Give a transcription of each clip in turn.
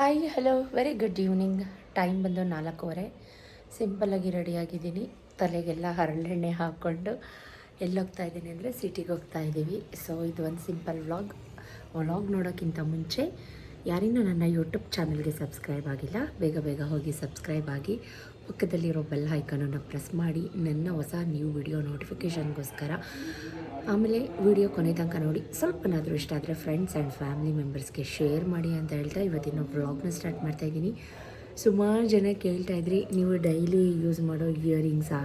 Hi hello very good evening time ಬಂದು ನಾಲ್ಕೂವರೆ. ಸಿಂಪಲ್ಲಾಗಿ ರೆಡಿಯಾಗಿದ್ದೀನಿ ತಲೆಗೆಲ್ಲ ಹರಳೆಣ್ಣೆ ಹಾಕ್ಕೊಂಡು ಎಲ್ಲೋಗ್ತಾ ಇದ್ದೀನಿ ಅಂದರೆ ಸಿಟಿಗೆ ಹೋಗ್ತಾ ಇದ್ದೀವಿ. ಸೊ ಇದು ಒಂದು ಸಿಂಪಲ್ ವ್ಲಾಗ್ ವ್ಲಾಗ್ ನೋಡೋಕ್ಕಿಂತ ಮುಂಚೆ ಯಾರಿನ್ನೂ ನನ್ನ ಯೂಟ್ಯೂಬ್ ಚಾನಲ್ಗೆ ಸಬ್ಸ್ಕ್ರೈಬ್ ಆಗಿಲ್ಲ, ಬೇಗ ಬೇಗ ಹೋಗಿ ಸಬ್ಸ್ಕ್ರೈಬ್ ಆಗಿ ಪಕ್ಕದಲ್ಲಿರೋ ಬೆಲ್ ಐಕನನ್ನು ಪ್ರೆಸ್ ಮಾಡಿ, ನನ್ನ ಹೊಸ ನ್ಯೂ ವಿಡಿಯೋ ನೋಟಿಫಿಕೇಷನ್ಗೋಸ್ಕರ ಆಮೇಲೆ ವಿಡಿಯೋ ಕೊನೆ ತನಕ ನೋಡಿ, ಸ್ವಲ್ಪನಾದರೂ ಇಷ್ಟ ಆದರೆ ಫ್ರೆಂಡ್ಸ್ ಆ್ಯಂಡ್ ಫ್ಯಾಮಿಲಿ ಮೆಂಬರ್ಸ್ಗೆ ಶೇರ್ ಮಾಡಿ ಅಂತ ಹೇಳ್ತಾ ಇವತ್ತಿನ ವ್ಲಾಗ್ನ ಸ್ಟಾರ್ಟ್ ಮಾಡ್ತಾಯಿದ್ದೀನಿ ಸುಮಾರು ಜನ ಕೇಳ್ತಾ ಇದ್ರಿ, ನೀವು ಡೈಲಿ ಯೂಸ್ ಮಾಡೋ ಇಯರಿಂಗ್ಸಾ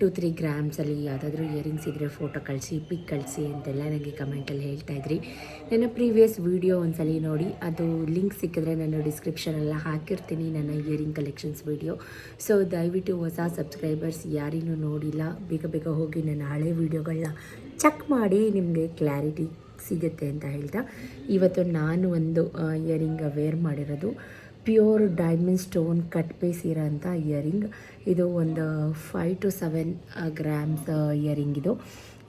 ಟು ತ್ರೀ ಗ್ರಾಮ್ಸಲ್ಲಿ ಯಾವುದಾದ್ರೂ ಇಯರಿಂಗ್ಸ್ ಇದ್ದರೆ ಫೋಟೋ ಕಳಿಸಿ, ಪಿಕ್ ಕಳಿಸಿ ಅಂತೆಲ್ಲ ನನಗೆ ಕಮೆಂಟಲ್ಲಿ ಹೇಳ್ತಾ ಇದ್ರಿ. ನನ್ನ ಪ್ರೀವಿಯಸ್ ವೀಡಿಯೋ ಒಂದ್ಸಲಿ ನೋಡಿ, ಅದು ಲಿಂಕ್ ಸಿಕ್ಕಿದ್ರೆ ನಾನು ಡಿಸ್ಕ್ರಿಪ್ಷನೆಲ್ಲ ಹಾಕಿರ್ತೀನಿ ನನ್ನ ಇಯರಿಂಗ್ ಕಲೆಕ್ಷನ್ಸ್ ವೀಡಿಯೋ. ಸೊ ದಯವಿಟ್ಟು ಹೊಸ ಸಬ್ಸ್ಕ್ರೈಬರ್ಸ್ ಯಾರಿನೂ ನೋಡಿಲ್ಲ, ಬೇಗ ಬೇಗ ಹೋಗಿ ನನ್ನ ಹಳೆ ವೀಡಿಯೋಗಳನ್ನ ಚೆಕ್ ಮಾಡಿ ನಿಮಗೆ ಕ್ಲಾರಿಟಿ ಸಿಗುತ್ತೆ ಅಂತ ಹೇಳ್ತಾ. ಇವತ್ತು ನಾನು ಒಂದು ಇಯರಿಂಗ್ ವೇರ್ ಮಾಡಿರೋದು. Pure diamond stone cut piece ಇರೋಂಥ ಇಯರಿಂಗ್ ಇದು ಒಂದು five to seven grams earring ಇದು.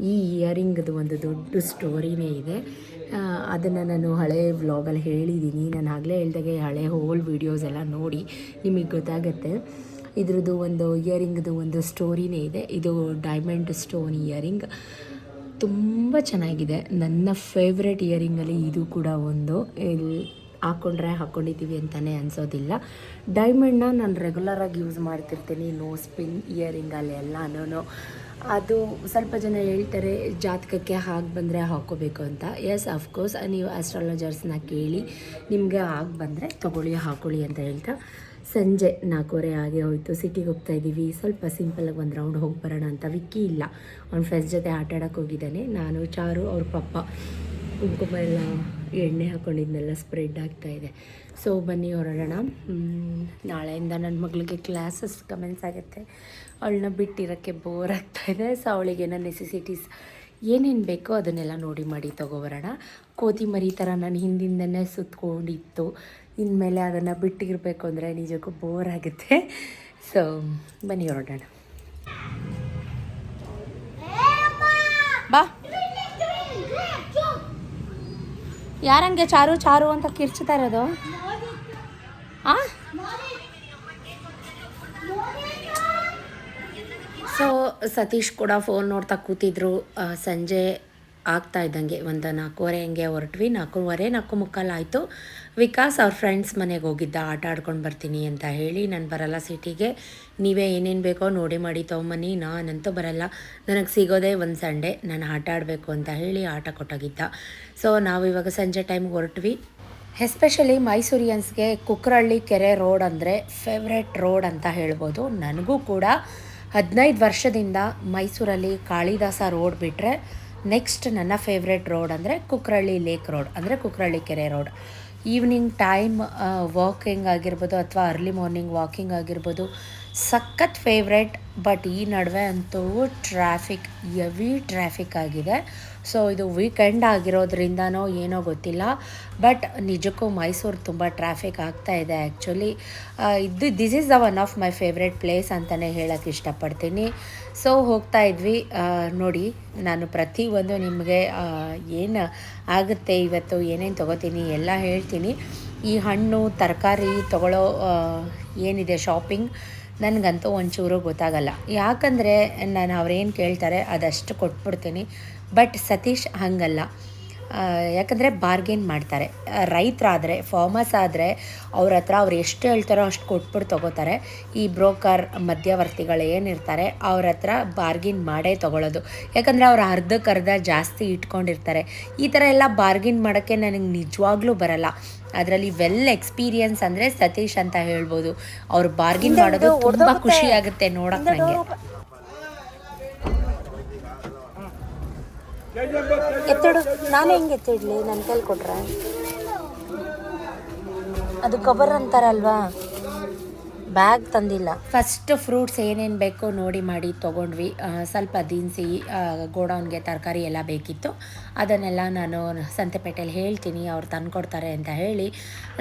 ಈ ಇಯರಿಂಗ್ದು ಒಂದು ದೊಡ್ಡ ಸ್ಟೋರಿನೇ ಇದೆ. ಅದನ್ನು ನಾನು ಹಳೆ ವ್ಲಾಗಲ್ಲಿ ಹೇಳಿದ್ದೀನಿ ನಾನು ಆಗಲೇ ಹೇಳ್ದಾಗೆ ಹಳೆ ಹೋಲ್ ವೀಡಿಯೋಸ್ ಎಲ್ಲ ನೋಡಿ ನಿಮಗೆ ಗೊತ್ತಾಗತ್ತೆ. ಇದ್ರದ್ದು ಒಂದು ಇಯರಿಂಗ್ದು ಒಂದು ಸ್ಟೋರಿನೇ ಇದೆ. ಇದು ಡೈಮಂಡ್ ಸ್ಟೋನ್ ಇಯರಿಂಗ್ ತುಂಬ ಚೆನ್ನಾಗಿದೆ. ನನ್ನ ಫೇವ್ರೆಟ್ ಇಯರಿಂಗಲ್ಲಿ ಇದು ಕೂಡ ಒಂದು. ಹಾಕ್ಕೊಂಡ್ರೆ ಹಾಕ್ಕೊಂಡಿದ್ದೀವಿ ಅಂತಲೇ ಅನಿಸೋದಿಲ್ಲ. ಡೈಮಂಡ್ನ ನಾನು ರೆಗ್ಯುಲರಾಗಿ ಯೂಸ್ ಮಾಡ್ತಿರ್ತೀನಿ. ನೋ ಸ್ಪಿನ್ ಇಯರಿಂಗಲ್ಲಿ ಎಲ್ಲನೂ ಅದು ಸ್ವಲ್ಪ ಜನ ಹೇಳ್ತಾರೆ, ಜಾತಕಕ್ಕೆ ಹಾಗೆ ಬಂದರೆ ಹಾಕೋಬೇಕು ಅಂತ. ಎಸ್ ಅಫ್ಕೋರ್ಸ್ ನೀವು ಆಸ್ಟ್ರಾಲಜರ್ಸ್ನ ಕೇಳಿ ನಿಮಗೆ ಆಗಿ ಬಂದರೆ ತೊಗೊಳ್ಳಿ, ಹಾಕೊಳ್ಳಿ ಅಂತ ಹೇಳ್ತಾ. ಸಂಜೆ ನಾಲ್ಕೂವರೆ ಹಾಗೆ ಹೋಯಿತು. ಸಿಟಿಗೆ ಹೋಗ್ತಾ ಇದ್ದೀವಿ. ಸ್ವಲ್ಪ ಸಿಂಪಲಾಗಿ ಒಂದು ರೌಂಡ್ ಹೋಗಿ ಬರೋಣ ಅಂತ. ವಿಕ್ಕಿ ಇಲ್ಲ. ಅವ್ನ ಫ್ರೆಂಡ್ಸ್ ಜೊತೆ ಆಟ ಹೋಗಿದ್ದಾನೆ. ನಾನು, ಚಾರು, ಅವ್ರ ಪಪ್ಪ. ಕುಂಕುಮ ಎಲ್ಲ ಎಣ್ಣೆ ಹಾಕೊಂಡಿದ್ನೆಲ್ಲ ಸ್ಪ್ರೆಡ್ ಆಗ್ತಾ ಇದೆ. ಸೊ ಬನ್ನಿ ಹೊರಡೋಣ. ನಾಳೆಯಿಂದ ನನ್ನ ಮಗಳಿಗೆ ಕ್ಲಾಸಸ್ ಕಮೆಂಟ್ಸ್ ಆಗುತ್ತೆ. ಅವಳನ್ನ ಬಿಟ್ಟಿರೋಕ್ಕೆ ಬೋರ್ ಆಗ್ತಾ ಇದೆ. ಸೊ ಅವಳಿಗೆ ಏನೋ ನೆಸೆಸಿಟೀಸ್ ಏನೇನು ಬೇಕೋ ಅದನ್ನೆಲ್ಲ ನೋಡಿ ಮಾಡಿ ತೊಗೊಬರೋಣ ಕೋತಿ ಮರಿ ಥರ ನಾನು ಹಿಂದಿಂದನೇ ಸುತ್ತಕೊಂಡಿತ್ತು ಇನ್ಮೇಲೆ ಅದನ್ನು ಬಿಟ್ಟಿರಬೇಕು ಅಂದರೆ ನಿಜಕ್ಕೂ ಬೋರ್ ಆಗುತ್ತೆ. ಸೊ ಬನ್ನಿ ಹೊರಡೋಣ. ಬಾ. ಯಾರಂಗೆ ಚಾರು ಚಾರು ಅಂತ ಕಿರ್ಚ್ತಾ ಇರೋದು? ಆ? ಸೊ ಸತೀಶ್ ಕೂಡ ಫೋನ್ ನೋಡ್ತಾ ಕೂತಿದ್ರು. ಸಂಜೆ ಆಗ್ತಾ ಇದ್ದಂಗೆ ಒಂದು ನಾಲ್ಕೂವರೆ ಹಂಗೆ ಹೊರಟ್ವಿ. ನಾಲ್ಕೂವರೆ, ನಾಲ್ಕು ಮುಕ್ಕಾಲು ಆಯಿತು. ವಿಕಾಸ್ ಅವ್ರ ಫ್ರೆಂಡ್ಸ್ ಮನೆಗೆ ಹೋಗಿದ್ದ, ಆಟ ಆಡ್ಕೊಂಡು ಬರ್ತೀನಿ ಅಂತ ಹೇಳಿ ನಾನು ಬರಲ್ಲ ಸಿಟಿಗೆ ನೀವೇ ಏನೇನು ಬೇಕೋ ನೋಡಿ ಮಾಡಿ ತೊಗೊಂಬನ್ನಿ, ನಾನಂತೂ ಬರಲ್ಲ. ನನಗೆ ಸಿಗೋದೇ ಒಂದು ಸಂಡೇ ನಾನು ಆಟ ಆಡಬೇಕು ಅಂತ ಹೇಳಿ ಆಟ ಕೊಟ್ಟೋಗಿದ್ದ. ಸೊ ನಾವು ಇವಾಗ ಸಂಜೆ ಟೈಮ್ಗೆ ಹೊರಟ್ವಿ. ಎಸ್ಪೆಷಲಿ ಮೈಸೂರಿಯನ್ಸ್ಗೆ ಕುಕ್ರಳ್ಳಿ ಕೆರೆ ರೋಡ್ ಅಂದರೆ ಫೇವ್ರೆಟ್ ರೋಡ್ ಅಂತ ಹೇಳ್ಬೋದು. ನನಗೂ ಕೂಡ ಹದಿನೈದು ವರ್ಷದಿಂದ ಮೈಸೂರಲ್ಲಿ ಕಾಳಿದಾಸ ರೋಡ್ ಬಿಟ್ಟರೆ ನೆಕ್ಸ್ಟ್ ನನ್ನ ಫೇವ್ರೆಟ್ ರೋಡ್ ಅಂದರೆ ಕುಕ್ರಳ್ಳಿ ಲೇಕ್ ರೋಡ್ ಅಂದರೆ ಕುಕ್ರಳ್ಳಿ ಕೆರೆ ರೋಡ್ ಈವ್ನಿಂಗ್ ಟೈಮ್ ವಾಕಿಂಗ್ ಆಗಿರ್ಬೋದು ಅಥವಾ ಅರ್ಲಿ ಮಾರ್ನಿಂಗ್ ವಾಕಿಂಗ್ ಆಗಿರ್ಬೋದು. ಸಖತ್ ಫೇವ್ರೆಟ್ ಬಟ್ ಈ ನಡುವೆ ಅಂತೂ ಟ್ರಾಫಿಕ್ ಎವಿ ಟ್ರಾಫಿಕ್ ಆಗಿದೆ. ಸೊ ಇದು ವೀಕೆಂಡ್ ಆಗಿರೋದ್ರಿಂದನೋ ಏನೋ ಗೊತ್ತಿಲ್ಲ. ಬಟ್ ನಿಜಕ್ಕೂ ಮೈಸೂರು ತುಂಬ ಟ್ರಾಫಿಕ್ ಆಗ್ತಾ ಇದೆ ಆ್ಯಕ್ಚುಲಿ ಇದು this is the one of my favourite place ಅಂತಲೇ ಹೇಳೋಕ್ಕೆ ಇಷ್ಟಪಡ್ತೀನಿ. ಸೊ ಹೋಗ್ತಾ ಇದ್ವಿ. ನೋಡಿ, ನಾನು ಪ್ರತಿಯೊಂದು ನಿಮಗೆ ಏನು ಆಗುತ್ತೆ ಇವತ್ತು, ಏನೇನು ತೊಗೋತೀನಿ, ಎಲ್ಲ ಹೇಳ್ತೀನಿ. ಈ ಹಣ್ಣು, ತರಕಾರಿ ತೊಗೊಳ್ಳೋ ಏನಿದೆ ಶಾಪಿಂಗ್ ನನಗಂತೂ ಒಂಚೂರು ಗೊತ್ತಾಗಲ್ಲ. ಯಾಕಂದರೆ, ನಾನು ಅವ್ರೇನು ಕೇಳ್ತಾರೆ, ಅದಷ್ಟು ಕೊಟ್ಬಿಡ್ತೀನಿ. ಬಟ್ ಸತೀಶ್ ಹಾಗಲ್ಲ. ಯಾಕಂದರೆ ಬಾರ್ಗೇನ್ ಮಾಡ್ತಾರೆ. ರೈತರಾದರೆ ಫಾರ್ಮರ್ಸ್ ಆದರೆ ಅವ್ರ ಹತ್ರ ಅವ್ರು ಎಷ್ಟು ಹೇಳ್ತಾರೋ ಅಷ್ಟು ಕೊಟ್ಬಿಟ್ಟು ತೊಗೋತಾರೆ. ಈ ಬ್ರೋಕರ್ ಮಧ್ಯವರ್ತಿಗಳು ಏನಿರ್ತಾರೆ ಅವ್ರ ಹತ್ರ ಬಾರ್ಗಿನ್ ಮಾಡೇ ತೊಗೊಳ್ಳೋದು ಯಾಕಂದರೆ ಅವ್ರು ಅರ್ಧಕ್ಕರ್ಧ ಜಾಸ್ತಿ ಇಟ್ಕೊಂಡಿರ್ತಾರೆ. ಈ ಥರ ಎಲ್ಲ ಬಾರ್ಗಿನ್ ಮಾಡೋಕ್ಕೆ ನನಗೆ ನಿಜವಾಗ್ಲೂ ಬರಲ್ಲ. ಅದರಲ್ಲಿ ವೆಲ್ ಎಕ್ಸ್ಪೀರಿಯನ್ಸ್ ಅಂದರೆ ಸತೀಶ್ ಅಂತ ಹೇಳ್ಬೋದು. ಅವ್ರು ಬಾರ್ಗಿನ್ ಮಾಡೋದು ತುಂಬ ಖುಷಿ ಆಗುತ್ತೆ ನೋಡಕ್ಕೆ ನನಗೆ ಎತ್ತಿಡು? ನಾನೇ ಹೆಂಗೆ ಎತ್ತಿಡ್ಲಿ? ನನ್ನ ಕೈಲಿ ಕೊಟ್ರೆ? ಅದು ಕವರ್ ಅಂತಾರಲ್ವಾ? ಬ್ಯಾಗ್ ತಂದಿಲ್ಲ. ಫಸ್ಟ್ ಫ್ರೂಟ್ಸ್ ಏನೇನು ಬೇಕು ನೋಡಿ ಮಾಡಿ ತೊಗೊಂಡ್ವಿ. ಸ್ವಲ್ಪ ದಿನಸಿ ಗೋಡೌನ್ಗೆ ತರಕಾರಿ ಎಲ್ಲ ಬೇಕಿತ್ತು. ಅದನ್ನೆಲ್ಲ ನಾನು ಸಂತೆಪೇಟೆಯಲ್ಲಿ ಹೇಳ್ತೀನಿ, ಅವ್ರು ತಂದುಕೊಡ್ತಾರೆ ಅಂತ ಹೇಳಿ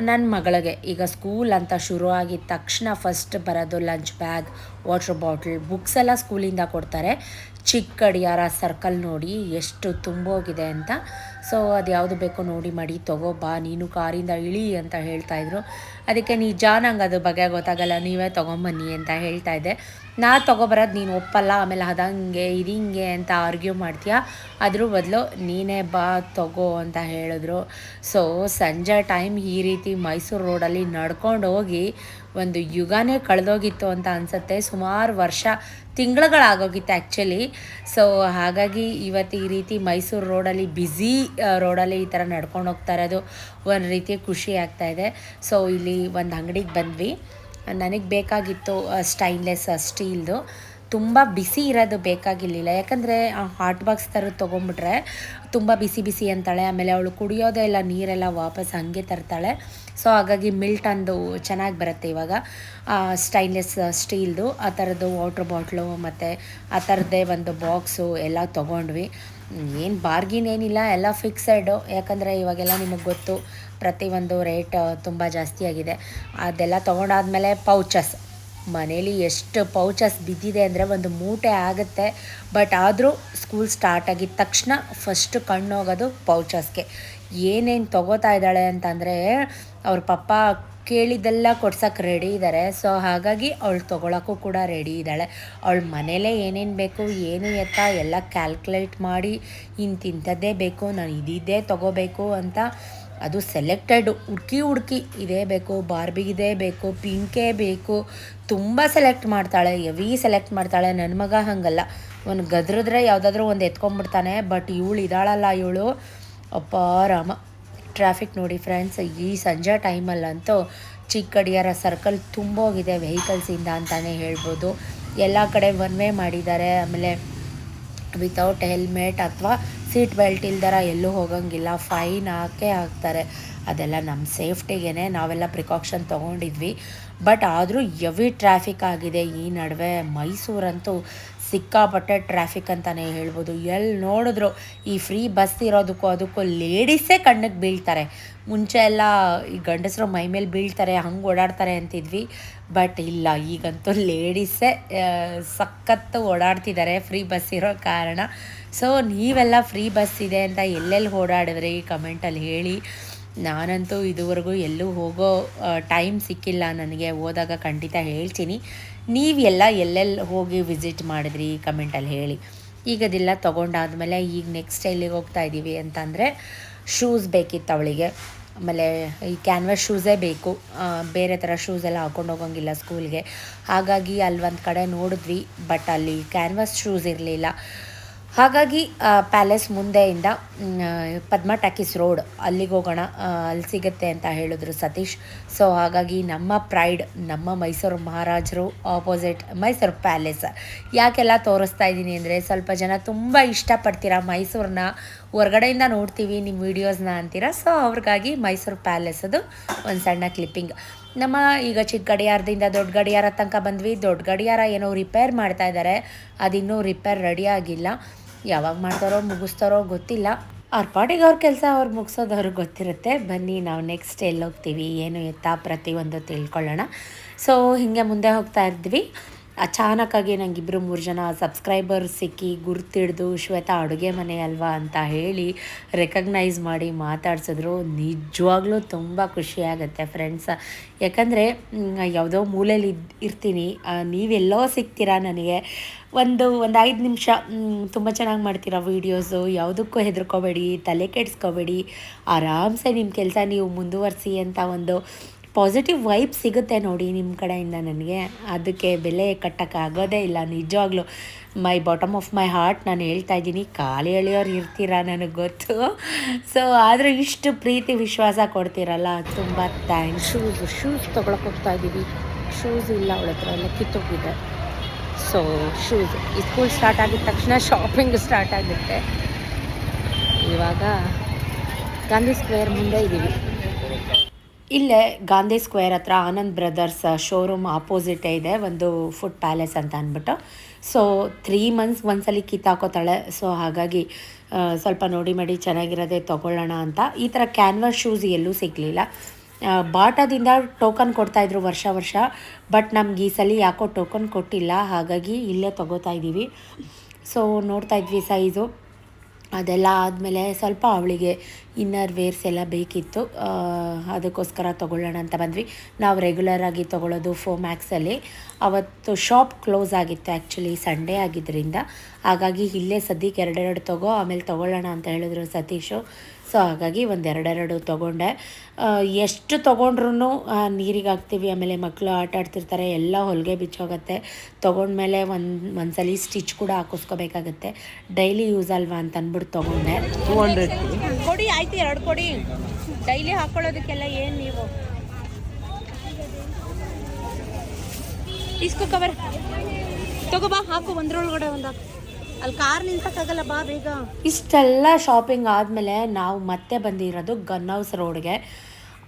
ನನ್ನ ಮಗಳಿಗೆ. ಈಗ ಸ್ಕೂಲ್ ಅಂತ ಶುರು ಆಗಿದ ತಕ್ಷಣ ಫಸ್ಟ್ ಬರೋದು lunch bag water bottle books ಎಲ್ಲ ಸ್ಕೂಲಿಂದ ಕೊಡ್ತಾರೆ. ಚಿಕ್ಕ ಗಡಿಯಾರ ಸರ್ಕಲ್ ನೋಡಿ ಎಷ್ಟು ತುಂಬೋಗಿದೆ ಅಂತ. ಸೊ ಅದು ಯಾವುದು ಬೇಕೋ ನೋಡಿ ಮಾಡಿ ತಗೋ, ಬಾ, ನೀನು ಕಾರಿಂದ ಇಳಿ ಅಂತ ಹೇಳ್ತಾಯಿದ್ರು ಅದಕ್ಕೆ ನಿಜ ನಂಗೆ ಅದು ಬಗ್ಗೆ ಗೊತ್ತಾಗಲ್ಲ, ನೀವೇ ತೊಗೊಂಬನ್ನಿ ಅಂತ ಹೇಳ್ತಾ ಇದ್ದೆ. ನಾ ತೊಗೊಬರೋದು ನೀನು ಒಪ್ಪಲ್ಲ, ಆಮೇಲೆ ಅದಂಗೆ, ಇದಿಂಗೆ ಅಂತ ಆರ್ಗ್ಯೂ ಮಾಡ್ತೀಯ? ಅದ್ರ ಬದಲು ನೀನೇ ಬಾ, ತಗೋ ಅಂತ ಹೇಳಿದ್ರು. ಸೊ ಸಂಜೆ ಟೈಮ್ ಈ ರೀತಿ ಮೈಸೂರು ರೋಡಲ್ಲಿ ನಡ್ಕೊಂಡು ಹೋಗಿ ಒಂದು ಯುಗನೇ ಕಳೆದೋಗಿತ್ತು ಅಂತ ಅನಿಸುತ್ತೆ. ಸುಮಾರು ವರ್ಷ ತಿಂಗಳುಗಳಾಗೋಗಿತ್ತು ಆ್ಯಕ್ಚುಲಿ ಸೊ ಹಾಗಾಗಿ ಇವತ್ತು ಈ ರೀತಿ ಮೈಸೂರು ರೋಡಲ್ಲಿ ಬ್ಯುಸಿ ರೋಡಲ್ಲಿ ಈ ಥರ ನಡ್ಕೊಂಡು ಹೋಗ್ತಾ ಇರೋದು ಒಂದು ರೀತಿ ಖುಷಿ ಆಗ್ತಾಯಿದೆ ಸೊ ಇಲ್ಲಿ ಒಂದು ಅಂಗಡಿಗೆ ಬಂದ್ವಿ. ನನಗೆ ಬೇಕಾಗಿತ್ತು ಸ್ಟೈನ್ಲೆಸ್ ಸ್ಟೀಲ್ದು ತುಂಬ ಬಿಸಿ ಇರೋದು ಬೇಕಾಗಿರಲಿಲ್ಲ. ಯಾಕಂದರೆ, ಆ ಹಾಟ್ ಬಾಕ್ಸ್ ಥರದ್ದು ತೊಗೊಂಬಿಟ್ರೆ ತುಂಬ ಬಿಸಿ ಬಿಸಿ ಅಂತಾಳೆ. ಆಮೇಲೆ ಅವಳು ಕುಡಿಯೋದೇ ಇಲ್ಲ, ನೀರೆಲ್ಲ ವಾಪಸ್ ಹಂಗೆ ತರ್ತಾಳೆ. ಸೊ ಹಾಗಾಗಿ ಮಿಲ್ಟನ್ದು ಚೆನ್ನಾಗಿ ಬರುತ್ತೆ ಇವಾಗ. ಸ್ಟೈನ್ಲೆಸ್ ಸ್ಟೀಲ್ದು ಆ ಥರದ್ದು ವಾಟ್ರ್ ಬಾಟ್ಲು ಮತ್ತು ಆ ಥರದ್ದೇ ಒಂದು ಬಾಕ್ಸು ಎಲ್ಲ ತೊಗೊಂಡ್ವಿ. ಏನು ಬಾರ್ಗಿನ್ ಏನಿಲ್ಲ, ಎಲ್ಲ ಫಿಕ್ಸೆಡು ಯಾಕಂದರೆ ಇವಾಗೆಲ್ಲ ನಿಮಗೆ ಗೊತ್ತು ಪ್ರತಿಯೊಂದು ರೇಟ್ ತುಂಬ ಜಾಸ್ತಿ ಆಗಿದೆ. ಅದೆಲ್ಲ ತೊಗೊಂಡಾದ್ಮೇಲೆ ಪೌಚಸ್ ಮನೇಲಿ ಎಷ್ಟು ಪೌಚಸ್ ಬಿದ್ದಿದೆ ಅಂದರೆ ಒಂದು ಮೂಟೆ ಆಗುತ್ತೆ. ಬಟ್ ಆದರೂ ಸ್ಕೂಲ್ ಸ್ಟಾರ್ಟ್ ಆಗಿದ ತಕ್ಷಣ ಫಸ್ಟ್ ಕಣ್ಣು ಹೋಗೋದು ಪೌಚಸ್ಗೆ ಏನೇನು ತೊಗೋತಾ ಇದ್ದಾಳೆ ಅಂತಂದರೆ ಅವ್ರ ಪಪ್ಪ ಕೇಳಿದ್ದೆಲ್ಲ ಕೊಡ್ಸೋಕ್ಕೆ ರೆಡಿ ಇದ್ದಾರೆ ಸೊ ಹಾಗಾಗಿ ಅವಳು ತೊಗೊಳಕ್ಕೂ ಕೂಡ ರೆಡಿ ಇದ್ದಾಳೆ. ಅವಳ ಮನೇಲೇ ಏನೇನು ಬೇಕು, ಏನು ಎತ್ತ ಎಲ್ಲ ಕ್ಯಾಲ್ಕುಲೇಟ್ ಮಾಡಿ ಇಂತಿಂಥದ್ದೇ ಬೇಕು, ನಾನು ಇದಿದ್ದೇ ತೊಗೋಬೇಕು ಅಂತ ಅದು ಸೆಲೆಕ್ಟೆಡ್ ಹುಡುಕಿ ಹುಡುಕಿ ಇದೇ ಬೇಕು ಬಾರ್ಬಿಗಿದೇ ಬೇಕು ಪಿಂಕೇ ಬೇಕು. ತುಂಬ ಸೆಲೆಕ್ಟ್ ಮಾಡ್ತಾಳೆ ಎವಿ ಸೆಲೆಕ್ಟ್ ಮಾಡ್ತಾಳೆ. ನನ್ನ ಮಗ ಹಾಗಲ್ಲ. ಒಂದು ಗದ್ರದ್ರೆ ಯಾವುದಾದ್ರೂ ಒಂದು ಎತ್ಕೊಂಡ್ಬಿಡ್ತಾನೆ ಬಟ್ ಇವಳು ಇದ್ದಾಳಲ್ಲ ಇವಳು. ಅಪ್ಪ ರಾಮ. ಟ್ರಾಫಿಕ್ ನೋಡಿ ಫ್ರೆಂಡ್ಸ್ ಈ ಸಂಜೆ ಟೈಮಲ್ಲಂತೂ ಚಿಕ್ಕ ಗಡಿಯಾರ ಸರ್ಕಲ್ ತುಂಬೋಗಿದೆ ವೆಹಿಕಲ್ಸಿಂದ ಅಂತಲೇ ಹೇಳ್ಬೋದು. ಎಲ್ಲ ಕಡೆ ಒನ್ ವೇ ಮಾಡಿದ್ದಾರೆ. ಆಮೇಲೆ ವಿತೌಟ್ ಹೆಲ್ಮೆಟ್ ಅಥವಾ ಸೀಟ್ ಬೆಲ್ಟ್ ಇಲ್ದರ ಎಲ್ಲೂ ಹೋಗಂಗಿಲ್ಲ. ಫೈನ್ ಹಾಕೇ ಹಾಕ್ತಾರೆ. ಅದೆಲ್ಲ ನಮ್ಮ ಸೇಫ್ಟಿಗೆ ನಾವೆಲ್ಲ ಪ್ರಿಕಾಕ್ಷನ್ ತೊಗೊಂಡಿದ್ವಿ. ಬಟ್ ಆದರೂ ಎವಿ ಟ್ರಾಫಿಕ್ ಆಗಿದೆ ಈ ನಡುವೆ. ಮೈಸೂರಂತೂ ಸಿಕ್ಕಾಪಟ್ಟೆ ಟ್ರಾಫಿಕ್ ಅಂತಲೇ ಹೇಳ್ಬೋದು. ಎಲ್ಲಿ ನೋಡಿದ್ರು ಈ ಫ್ರೀ ಬಸ್ ಇರೋದಕ್ಕೂ ಅದಕ್ಕೂ ಲೇಡೀಸೇ ಕಣ್ಣಿಗೆ ಬೀಳ್ತಾರೆ. ಮುಂಚೆ ಎಲ್ಲ ಈ ಗಂಡಸರು ಮೈ ಮೇಲೆ ಬೀಳ್ತಾರೆ, ಹಂಗೆ ಓಡಾಡ್ತಾರೆ ಅಂತಿದ್ವಿ. ಬಟ್ ಇಲ್ಲ, ಈಗಂತೂ ಲೇಡೀಸೇ ಸಖತ್ತು ಓಡಾಡ್ತಿದ್ದಾರೆ ಫ್ರೀ ಬಸ್ ಇರೋ ಕಾರಣ. ಸೊ ನೀವೆಲ್ಲ ಫ್ರೀ ಬಸ್ ಇದೆ ಅಂತ ಎಲ್ಲೆಲ್ಲಿ ಓಡಾಡಿದ್ರಿ? ಕಮೆಂಟಲ್ಲಿ ಹೇಳಿ. ನಾನಂತೂ ಇದುವರೆಗೂ ಎಲ್ಲೂ ಹೋಗೋ ಟೈಮ್ ಸಿಕ್ಕಿಲ್ಲ ನನಗೆ. ಹೋದಾಗ ಖಂಡಿತ ಹೇಳ್ತೀನಿ. ನೀವೆಲ್ಲ ಎಲ್ಲೆಲ್ಲಿ ಹೋಗಿ ವಿಸಿಟ್ ಮಾಡಿದ್ರಿ? ಕಮೆಂಟಲ್ಲಿ ಹೇಳಿ. ಈಗ ಅದೆಲ್ಲ ತೊಗೊಂಡಾದಮೇಲೆ ಈಗ ನೆಕ್ಸ್ಟ್ ಎಲ್ಲಿಗೆ ಹೋಗ್ತಾ ಇದ್ದೀವಿ ಅಂತಂದರೆ ಶೂಸ್ ಬೇಕಿತ್ತು ಅವಳಿಗೆ. ಆಮೇಲೆ ಈ ಕ್ಯಾನ್ವಸ್ ಶೂಸೇ ಬೇಕು. ಬೇರೆ ಥರ ಶೂಸ್ ಎಲ್ಲ ಹಾಕೊಂಡು ಹೋಗೋಂಗಿಲ್ಲ ಸ್ಕೂಲ್ಗೆ ಹಾಗಾಗಿ ಅಲ್ಲಿ ಒಂದು ಕಡೆ ನೋಡಿದ್ವಿ ಬಟ್ ಅಲ್ಲಿ ಕ್ಯಾನ್ವಸ್ ಶೂಸ್ ಇರಲಿಲ್ಲ. ಹಾಗಾಗಿ ಪ್ಯಾಲೇಸ್ ಮುಂದೆಯಿಂದ ಪದ್ಮ ಟಾಕೀಸ್ ರೋಡ್ ಅಲ್ಲಿಗೆ ಹೋಗೋಣ ಅಲ್ಲಿ ಸಿಗುತ್ತೆ ಅಂತ ಹೇಳಿದ್ರು ಸತೀಶ್. ಸೊ ಹಾಗಾಗಿ ನಮ್ಮ ಪ್ರೈಡ್ ನಮ್ಮ ಮೈಸೂರು ಮಹಾರಾಜರು ಆಪೋಸಿಟ್ ಮೈಸೂರು ಪ್ಯಾಲೇಸ್ ಯಾಕೆಲ್ಲ ತೋರಿಸ್ತಾ ಇದ್ದೀನಿ ಅಂದರೆ, ಸ್ವಲ್ಪ ಜನ ತುಂಬ ಇಷ್ಟಪಡ್ತೀರಾ ಮೈಸೂರನ್ನ ಹೊರಗಡೆಯಿಂದ ನೋಡ್ತೀವಿ ನಿಮ್ಮ ವೀಡಿಯೋಸ್ನ ಅಂತೀರಾ? ಸೊ ಅವ್ರಿಗಾಗಿ ಮೈಸೂರು ಪ್ಯಾಲೇಸದು ಒಂದು ಸಣ್ಣ ಕ್ಲಿಪ್ಪಿಂಗ್ ನಮ್ಮ ಈಗ ಚಿಕ್ಕ ಗಡಿಯಾರದಿಂದ ದೊಡ್ಡ ಗಡಿಯಾರ ತನಕ ಬಂದ್ವಿ. ದೊಡ್ಡ ಗಡಿಯಾರ ಏನೋ ರಿಪೇರ್ ಮಾಡ್ತಾ ಇದ್ದಾರೆ. ಅದಿನ್ನೂ ರಿಪೇರ್ ರೆಡಿ ಆಗಿಲ್ಲ. ಯಾವಾಗ ಮಾಡ್ತಾರೋ, ಮುಗಿಸ್ತಾರೋ ಗೊತ್ತಿಲ್ಲ. ಅವ್ರ ಪಾಟಿಗೆ ಅವ್ರ ಕೆಲಸ ಅವ್ರು ಮುಗಿಸೋದು ಅವ್ರಿಗೆ ಗೊತ್ತಿರುತ್ತೆ. ಬನ್ನಿ, ನಾವು ನೆಕ್ಸ್ಟ್ ಎಲ್ಲಿ ಹೋಗ್ತೀವಿ ಏನು ಎತ್ತ ಪ್ರತಿಯೊಂದು ತಿಳ್ಕೊಳ್ಳೋಣ. ಸೊ ಹೀಗೆ ಮುಂದೆ ಹೋಗ್ತಾ ಇದ್ವಿ. ಅಚಾನಕ್ಕಾಗಿ ನಂಗೆ ಇಬ್ಬರು ಮೂರು ಜನ ಸಬ್ಸ್ಕ್ರೈಬರ್ ಸಿಕ್ಕಿ ಗುರ್ತಿಡ್ದು, ಶ್ವೇತಾ ಅಡುಗೆ ಮನೆ ಅಲ್ವಾ ಅಂತ ಹೇಳಿ ರೆಕಗ್ನೈಸ್ ಮಾಡಿ ಮಾತಾಡ್ಸಿದ್ರು. ನಿಜವಾಗ್ಲೂ ತುಂಬ ಖುಷಿಯಾಗುತ್ತೆ ಫ್ರೆಂಡ್ಸ್ ಯಾಕಂದರೆ ಯಾವುದೋ ಮೂಲೆಯಲ್ಲಿ ಇರ್ತೀನಿ. ನೀವೆಲ್ಲೋ ಸಿಗ್ತೀರಾ ನನಗೆ? ಒಂದು ಒಂದು ಐದು ನಿಮಿಷ ತುಂಬ ಚೆನ್ನಾಗಿ ಮಾಡ್ತೀರಾ ವೀಡಿಯೋಸು ಯಾವುದಕ್ಕೂ ಹೆದರ್ಕೋಬೇಡಿ, ತಲೆ ಕೆಡಿಸ್ಕೋಬೇಡಿ. ಆರಾಮ್ಸೆ ನಿಮ್ಮ ಕೆಲಸ ನೀವು ಮುಂದುವರಿಸಿ ಅಂತ ಒಂದು ಪಾಸಿಟಿವ್ ವೈಬ್ ಸಿಗುತ್ತೆ ನೋಡಿ ನಿಮ್ಮ ಕಡೆಯಿಂದ ನನಗೆ. ಅದಕ್ಕೆ ಬೆಲೆ ಕಟ್ಟೋಕ್ಕಾಗೋದೇ ಇಲ್ಲ. ನಿಜವಾಗ್ಲೂ my bottom of my heart ನಾನು ಹೇಳ್ತಾ ಇದ್ದೀನಿ ಖಾಲಿ ಎಳೆಯೋರು ಇರ್ತೀರಾ ನನಗೆ ಗೊತ್ತು. ಸೊ ಆದರೆ ಇಷ್ಟು ಪ್ರೀತಿ, ವಿಶ್ವಾಸ ಕೊಡ್ತೀರಲ್ಲ, ತುಂಬ ಥ್ಯಾಂಕ್ಸ್ ಶೂಸ್ ಶೂಸ್ ತೊಗೊಳಕ್ಕೆ ಹೋಗ್ತಾ ಇದ್ದೀವಿ ಶೂಸ್ ಇಲ್ಲ ಅವಳ ಹತ್ರ, ಎಲ್ಲ ಕಿತ್ತೋಗಿದೆ so shoes school school start ಆಗಿದ ತಕ್ಷಣ ಶಾಪಿಂಗ್ ಸ್ಟಾರ್ಟ್ ಆಗುತ್ತೆ. ಇವಾಗ ಗಾಂಧಿ ಸ್ಕ್ವೇರ್ ಮುಂದೆ ಇದ್ದೀವಿ ಇಲ್ಲೇ ಗಾಂಧಿ ಸ್ಕ್ವೇರ್ ಹತ್ರ ಆನಂದ್ ಬ್ರದರ್ಸ್ ಶೋರೂಮ್ ಆಪೋಸಿಟೇ ಇದೆ, ಒಂದು ಫುಡ್ ಪ್ಯಾಲೇಸ್ ಅಂತ ಅಂದ್ಬಿಟ್ಟು ಸೊ ತ್ರೀ ಮಂತ್ಸ್ ಒಂದ್ಸಲಿ ಕಿತ್ತಾಕೋತಾಳೆ ಸೊ ಹಾಗಾಗಿ ಸ್ವಲ್ಪ ನೋಡಿ ಮಾಡಿ ಚೆನ್ನಾಗಿರೋದೆ ತೊಗೊಳ್ಳೋಣ ಅಂತ. ಈ ಥರ ಕ್ಯಾನ್ವಾಸ್ ಶೂಸ್ ಎಲ್ಲೂ ಸಿಗಲಿಲ್ಲ. ಬಾಟಾದಿಂದ ಟೋಕನ್ ಕೊಡ್ತಾಯಿದ್ರು ವರ್ಷ ವರ್ಷ ಬಟ್ ನಮ್ಗೆ ಈ ಸಲ ಯಾಕೋ ಟೋಕನ್ ಕೊಟ್ಟಿಲ್ಲ. ಹಾಗಾಗಿ ಇಲ್ಲೇ ತೊಗೋತಾ ಇದ್ದೀವಿ ಸೊ ನೋಡ್ತಾ ಇದ್ವಿ ಸೈಜು ಅದೆಲ್ಲ ಆದಮೇಲೆ ಸ್ವಲ್ಪ ಅವಳಿಗೆ ಇನ್ನರ್ ವೇರ್ಸ್ ಎಲ್ಲ ಬೇಕಿತ್ತು. ಅದಕ್ಕೋಸ್ಕರ ತೊಗೊಳ್ಳೋಣ ಅಂತ ಬಂದ್ವಿ. ನಾವು ರೆಗ್ಯುಲರಾಗಿ ತೊಗೊಳ್ಳೋದು ಫೋ ಮ್ಯಾಕ್ಸಲ್ಲಿ ಅವತ್ತು ಶಾಪ್ ಕ್ಲೋಸ್ ಆಗಿತ್ತು ಆ್ಯಕ್ಚುಲಿ ಸಂಡೇ ಆಗಿದ್ದರಿಂದ ಹಾಗಾಗಿ ಇಲ್ಲೇ ಸದ್ಯಕ್ಕೆ ಎರಡೆರಡು ತೊಗೋ, ಆಮೇಲೆ ತೊಗೊಳ್ಳೋಣ ಅಂತ ಹೇಳಿದ್ರು ಸತೀಶು. ಸೊ ಹಾಗಾಗಿ ಒಂದೆರಡೆರಡು ತೊಗೊಂಡೆ. ಎಷ್ಟು ತೊಗೊಂಡ್ರೂ ನೀರಿಗೆ ಹಾಕ್ತೀವಿ ಆಮೇಲೆ ಮಕ್ಕಳು ಆಟ ಆಡ್ತಿರ್ತಾರೆ. ಎಲ್ಲ ಹೊಲಿಗೆ ಬಿಚ್ಚೋಗುತ್ತೆ. ತೊಗೊಂಡ್ಮೇಲೆ ಒಂದು ಒಂದ್ಸಲಿ ಸ್ಟಿಚ್ ಕೂಡ ಹಾಕಿಸ್ಕೋಬೇಕಾಗತ್ತೆ. ಡೈಲಿ ಯೂಸ್ ಅಲ್ವಾ ಅಂತ ಅಂದ್ಬಿಟ್ಟು ತೊಗೊಂಡೆ. ಕೊಡಿ ಆಯ್ತು ಎರಡು ಕೊಡಿ. ಡೈಲಿ ಹಾಕೊಳ್ಳೋದಕ್ಕೆಲ್ಲ ಏನು ನೀವು? ಇಸ್ಕೋ ಕವರ್ ತಗೋ ಬಾ ಹಾಕು ಒಂದ್ರೊಳಗಡೆ ಒಂದು ಹಾಕು. ಅಲ್ಲಿ ಕಾರ್ ನಿಲ್ಸಕ್ಕಾಗಲ್ಲ, ಬಾ ಬೇಗ. ಇಷ್ಟೆಲ್ಲ ಶಾಪಿಂಗ್ ಆದಮೇಲೆ ನಾವು ಮತ್ತೆ ಬಂದಿರೋದು ಗನ್ ಹೌಸ್ ರೋಡ್ಗೆ.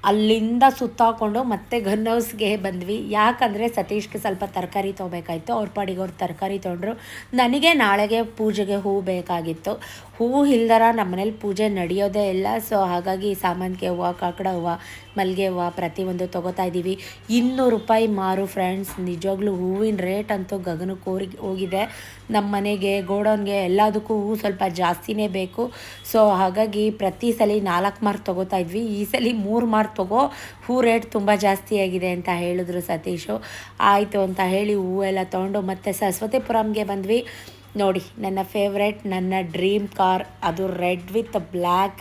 ಅಲ್ಲಿಂದ ಸುತ್ತಾಕೊಂಡು ಮತ್ತೆ ಗನ್ ಹೌಸ್ಗೆ ಬಂದ್ವಿ. ಯಾಕಂದರೆ ಸತೀಶ್ಗೆ ಸ್ವಲ್ಪ ತರಕಾರಿ ತೊಗೋಬೇಕಾಯಿತು. ಅವ್ರ ಪಾಡಿಗೆ ಅವ್ರು ತರಕಾರಿ ತೊಗೊಂಡ್ರು. ನನಗೆ ನಾಳೆಗೆ ಪೂಜೆಗೆ ಹೂ ಬೇಕಾಗಿತ್ತು. ಹೂವು ಇಲ್ದರ ನಮ್ಮನೇಲಿ ಪೂಜೆ ನಡೆಯೋದೇ ಇಲ್ಲ. ಸೊ ಹಾಗಾಗಿ ಸಾಮಾನ್ಗೆ ಹೂವು, ಕಾಕಡ ಹೂವು ಮಲ್ಲಿಗೆ ಹೂವು ಪ್ರತಿಯೊಂದು ತೊಗೋತಾ ಇದ್ದೀವಿ ಇನ್ನೂರು ರೂಪಾಯಿ ಮಾರು ಫ್ರೆಂಡ್ಸ್ ನಿಜವಾಗ್ಲೂ ಹೂವಿನ ರೇಟ್ ಅಂತೂ ಗಗನಕ್ಕೆ ಹೋಗಿ ಹೋಗಿದೆ. ನಮ್ಮ ಮನೆಗೆ, ಗೋಡೌನ್ಗೆ ಎಲ್ಲದಕ್ಕೂ ಹೂವು ಸ್ವಲ್ಪ ಜಾಸ್ತಿನೇ ಬೇಕು. ಸೊ ಹಾಗಾಗಿ ಪ್ರತಿ ಸಲ ನಾಲ್ಕು ಮಾರ್ಕ್ ತೊಗೋತಾ ಇದ್ವಿ. ಈ ಸಲ ಮೂರು ಮಾರ್ಕ್ ತೊಗೋ, ಹೂ ರೇಟ್ ತುಂಬ ಜಾಸ್ತಿ ಆಗಿದೆ ಅಂತ ಹೇಳಿದ್ರು ಸತೀಶು. ಆಯಿತು ಅಂತ ಹೇಳಿ ಹೂವೆಲ್ಲ ತೊಗೊಂಡು ಮತ್ತೆ ಸರಸ್ವತಿಪುರಂಗೆ ಬಂದ್ವಿ. ನೋಡಿ, ನನ್ನ ಫೇವ್ರೆಟ್ ನನ್ನ ಡ್ರೀಮ್ ಕಾರ್ ಅದು ರೆಡ್ ವಿತ್ ಬ್ಲ್ಯಾಕ್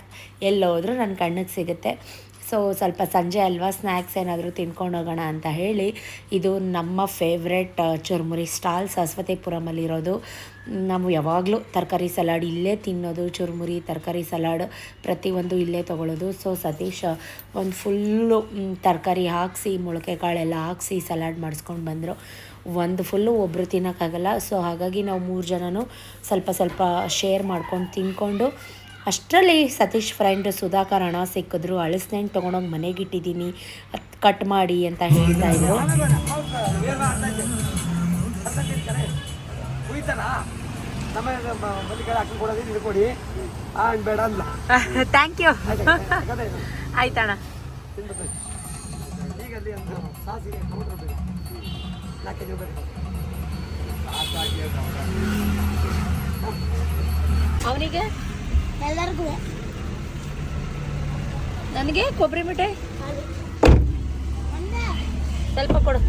ಎಲ್ಲೋದ್ರೂ ನನ್ನ ಕಣ್ಣಿಗೆ ಸಿಗುತ್ತೆ. ಸೊ ಸ್ವಲ್ಪ ಸಂಜೆ ಅಲ್ವಾ ಸ್ನ್ಯಾಕ್ಸ್ ಏನಾದರೂ ತಿನ್ಕೊಂಡು ಹೋಗೋಣ ಅಂತ ಹೇಳಿ, ಇದು ನಮ್ಮ ಫೇವ್ರೆಟ್ ಚುರುಮುರಿ ಸ್ಟಾಲ್ ಸರಸ್ವತಿಪುರಮಲ್ಲಿರೋದು ನಾವು ಯಾವಾಗಲೂ ತರಕಾರಿ ಸಲಾಡ್ ಇಲ್ಲೇ ತಿನ್ನೋದು, ಚುರುಮುರಿ ತರಕಾರಿ ಸಲಾಡ್ ಪ್ರತಿಯೊಂದು ಇಲ್ಲೇ ತೊಗೊಳ್ಳೋದು. ಸೊ ಸತೀಶ್, ಒಂದು ಫುಲ್ಲು ತರಕಾರಿ ಹಾಕಿಸಿ ಮೊಳಕೆ ಕಾಳೆಲ್ಲ ಹಾಕಿಸಿ ಸಲಾಡ್ ಮಾಡಿಸ್ಕೊಂಡು ಬಂದರು. ಒಂದು ಫುಲ್ಲು ಒಬ್ಬರು ತಿನ್ನೋಕ್ಕಾಗಲ್ಲ. ಸೊ ಹಾಗಾಗಿ ನಾವು ಮೂರು ಜನನೂ ಸ್ವಲ್ಪ ಸ್ವಲ್ಪ ಶೇರ್ ಮಾಡ್ಕೊಂಡು ತಿನ್ಕೊಂಡು ಅಷ್ಟರಲ್ಲಿ ಸತೀಶ್ ಫ್ರೆಂಡ್ ಸುಧಾಕರ್ ಹಣ ಸಿಕ್ಕಿದ್ರು ಅಳಸ್ನೆಣ್ಣು ತೊಗೊಂಡೋಗಿ ಮನೆಗೆ ಇಟ್ಟಿದ್ದೀನಿ ಕಟ್ ಮಾಡಿ ಅಂತ ಹೇಳ್ತಾ ಇದ್ರು. ಥ್ಯಾಂಕ್ ಯು ಆಯ್ತಣ್ಣ. ಅವನಿಗೆ? ಎಲ್ಲರಿಗೂ. ನನಗೆ ಕೊಬ್ಬರಿ ಮಿಠಾಯಿ? ಸ್ವಲ್ಪ ಕೊಡು.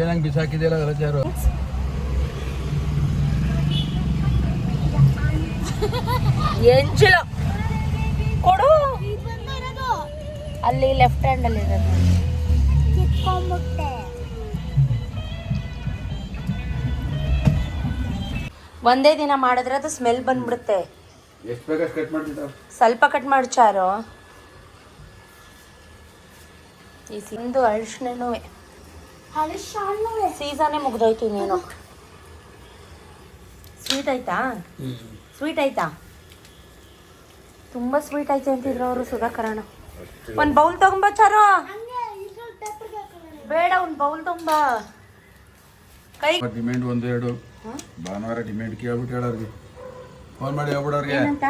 ಏನಂಗೆ ಬಿಸಾಕಿದೆಯಲ್ಲ ರಜಾರು? ಎಂಚಿಲ ಕೊಡು. ಅಲ್ಲಿ ಲೆಫ್ಟ್ ಹ್ಯಾಂಡಲ್ಲಿ ಇರೋದು. ಒಂದೇ ದಿನ ಮಾಡಿದ್ರೆ ಅದು ಸ್ಮೆಲ್ ಬಂದ್ಬಿಡುತ್ತೆ. ಎಷ್ಟು ಬೇಕಷ್ಟು ಕಟ್ ಮಾಡ್ತಿದ್ದಾವೆ? ಸ್ವಲ್ಪ ಕಟ್ ಮಾಡ್ಚಾರು ಈ ಸಿಂದು ಅಳಿಸ್ನೇನು ಸೀಸನೇ ಮುಗ್ದೋಯ್ತು ನೀನು ಸ್ವೀಟ್ ಆಯ್ತಾ? ಸ್ವೀಟ್ ಆಯ್ತಾ? ತುಂಬಾ ಸ್ವೀಟ್ ಆಯ್ತು ಅಂತಿದ್ರು ಅವರು ಸುಧಾಕರಣ ಒಂದ್ ಬೌಲ್ ತಗೊಂಬ ಚಾರು. ಬೇಡ ಒಂದ್ ಬೌಲ್ ತಗೊಂಬ. ಕೈ ಡಿಮ್ಯಾಂಡ್ ಒಂದೆರಡು ಭಾನುವಾರ ಡಿಮ್ಯಾಂಡ್ ಕೇಳ್ಬಿಟ್ಟು ಹೇಳೋರಿಗೆ. ಫೋನ್ ಮಾಡಿ ಹೇಳ್ಬಿಡೋರಿಗೆ. ಏನಂತ?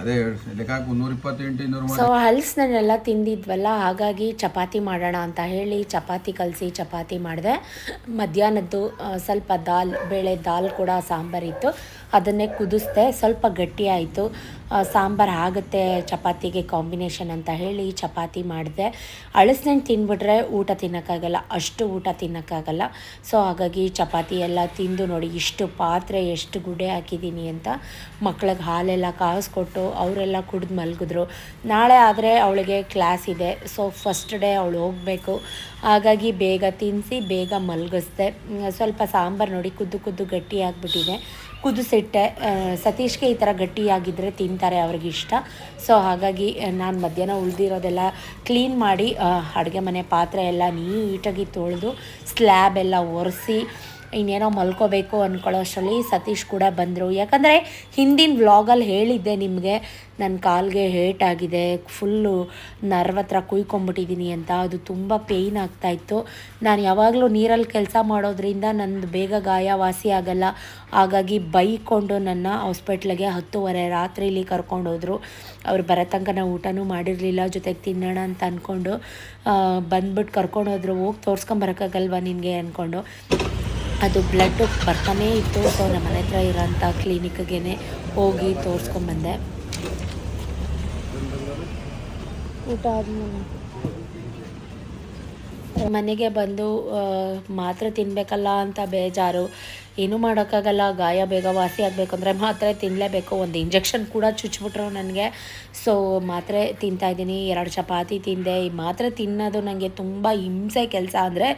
ಅದೇ ಲೆಕ್ಕ ಹಾಕಿ ಮುನ್ನೂರ ಇಪ್ಪತ್ತೆಂಟು ಇನ್ನೂರು ಸೊ ಹಲ್ಸ್ನೆಲ್ಲ ತಿಂದಿದ್ವಲ್ಲ ಹಾಗಾಗಿ ಚಪಾತಿ ಮಾಡೋಣ ಅಂತ ಹೇಳಿ ಚಪಾತಿ ಕಲಸಿ ಚಪಾತಿ ಮಾಡಿದೆ. ಮಧ್ಯಾಹ್ನದ್ದು ಸ್ವಲ್ಪ ದಾಲ್ ಬೇಳೆ ದಾಲ್ ಕೂಡ ಸಾಂಬಾರಿತ್ತು ಅದನ್ನೇ ಕುದಿಸ್ದೆ ಸ್ವಲ್ಪ ಗಟ್ಟಿ ಆಯಿತು. ಸಾಂಬಾರು ಆಗುತ್ತೆ, ಚಪಾತಿಗೆ ಕಾಂಬಿನೇಷನ್ ಅಂತ ಹೇಳಿ ಚಪಾತಿ ಮಾಡಿದೆ. ಅಳಸ್ನೆಣ್ಣು ತಿಂದ್ಬಿಟ್ರೆ ಊಟ ತಿನ್ನೋಕ್ಕಾಗಲ್ಲ, ಅಷ್ಟು ಊಟ ತಿನ್ನೋಕ್ಕಾಗಲ್ಲ. ಸೊ, ಹಾಗಾಗಿ ಚಪಾತಿ ಎಲ್ಲ ತಿಂದು ನೋಡಿ ಇಷ್ಟು ಪಾತ್ರೆ, ಎಷ್ಟು ಗುಡೆ ಹಾಕಿದ್ದೀನಿ ಅಂತ ಮಕ್ಳಿಗೆ ಹಾಲೆಲ್ಲ ಕಾಯಿಸ್ಕೊಟ್ಟು ಅವರೆಲ್ಲ ಕುಡಿದು ಮಲಗಿದ್ರು. ನಾಳೆ ಆದರೆ ಅವಳಿಗೆ ಕ್ಲಾಸ್ ಇದೆ, ಸೊ ಫಸ್ಟ್ ಡೇ ಅವಳು ಹೋಗಬೇಕು. ಹಾಗಾಗಿ ಬೇಗ ತಿನ್ನಿಸಿ ಬೇಗ ಮಲಗಿಸ್ದೆ. ಸ್ವಲ್ಪ ಸಾಂಬಾರು ನೋಡಿ ಕುದ್ದು ಕುದ್ದು ಗಟ್ಟಿ ಆಗಿಬಿಟ್ಟಿದೆ. ಕುದಿಸಿಟ್ಟೆ. ಸತೀಶ್ಗೆ ಈ ಥರ ಗಟ್ಟಿಯಾಗಿದ್ದರೆ ತಿಂತಾರೆ ಅವ್ರಿಗೆ ಇಷ್ಟ ಸೊ ಹಾಗಾಗಿ ನಾನು ಮಧ್ಯಾಹ್ನ ಉಳಿದಿರೋದೆಲ್ಲ ಕ್ಲೀನ್ ಮಾಡಿ ಅಡುಗೆ ಮನೆ ಪಾತ್ರೆ ಎಲ್ಲ ನೀಟಾಗಿ ತೊಳೆದು ಸ್ಲ್ಯಾಬ್ ಎಲ್ಲ ಒರೆಸಿ ಇನ್ನೇನೋ ಮಲ್ಕೋಬೇಕು ಅಂದ್ಕೊಳ್ಳೋ ಅಷ್ಟರಲ್ಲಿ ಸತೀಶ್ ಕೂಡ ಬಂದರು. ಯಾಕಂದರೆ ಹಿಂದಿನ ವ್ಲಾಗಲ್ಲಿ ಹೇಳಿದ್ದೆ ನಿಮಗೆ ನನ್ನ ಕಾಲ್ಗೆ ಹೇಟ್ ಆಗಿದೆ ಫುಲ್ಲು ನರ್ವ್ ಹತ್ರ ಕುಯ್ಕೊಂಬಿಟ್ಟಿದ್ದೀನಿ ಅಂತ. ಅದು ತುಂಬ ಪೇಯ್ನ್ ಆಗ್ತಾಯಿತ್ತು ನಾನು ಯಾವಾಗಲೂ ನೀರಲ್ಲಿ ಕೆಲಸ ಮಾಡೋದ್ರಿಂದ ನಂದು ಬೇಗ ಗಾಯ ವಾಸಿ ಆಗಲ್ಲ. ಹಾಗಾಗಿ ಬೈಕೊಂಡು ನನ್ನ ಹಾಸ್ಪಿಟ್ಲಿಗೆ ಹತ್ತುವರೆ ರಾತ್ರಿಲಿ ಕರ್ಕೊಂಡೋದ್ರು. ಅವ್ರು ಬರೋ ತನಕ ನಾವು ಊಟನೂ ಮಾಡಿರಲಿಲ್ಲ, ಜೊತೆಗೆ ತಿನ್ನೋಣ ಅಂತ ಅಂದ್ಕೊಂಡು ಬಂದ್ಬಿಟ್ಟು ಕರ್ಕೊಂಡೋದ್ರು. ಹೋಗಿ ತೋರಿಸ್ಕೊಂಬರೋಕ್ಕಾಗಲ್ವಾ ನಿನಗೆ ಅಂದ್ಕೊಂಡು ಅದು ಬ್ಲಡ್ ಬರ್ತಾನೇ ಇತ್ತು. ಸೊ ನಮ್ಮ ಮನೆ ಹತ್ರ ಇರೋಂಥ ಕ್ಲಿನಿಕ್ಗೆ ಹೋಗಿ ತೋರಿಸ್ಕೊಂಬಂದೆ ಊಟ ಆದ್ಮೇಲೆ. ಮನೆಗೆ ಬಂದು ಮಾತ್ರ ತಿನ್ನಬೇಕಲ್ಲ ಅಂತ ಬೇಜಾರು. ಏನೂ ಮಾಡೋಕ್ಕಾಗಲ್ಲ. ಗಾಯ ಬೇಗ ವಾಸಿ ಆಗಬೇಕು ಅಂದರೆ ಮಾತ್ರೆ ತಿನ್ನಲೇಬೇಕು ಒಂದು ಇಂಜೆಕ್ಷನ್ ಕೂಡ ಚುಚ್ಚಿಬಿಟ್ರು ನನಗೆ. ಸೊ ಮಾತ್ರೆ ತಿಂತಾಯಿದ್ದೀನಿ ಎರಡು ಚಪಾತಿ ತಿಂದೆ. ಈ ಮಾತ್ರೆ ತಿನ್ನೋದು ನನಗೆ ತುಂಬ ಹಿಂಸೆ ಕೆಲಸ ಅಂದರೆ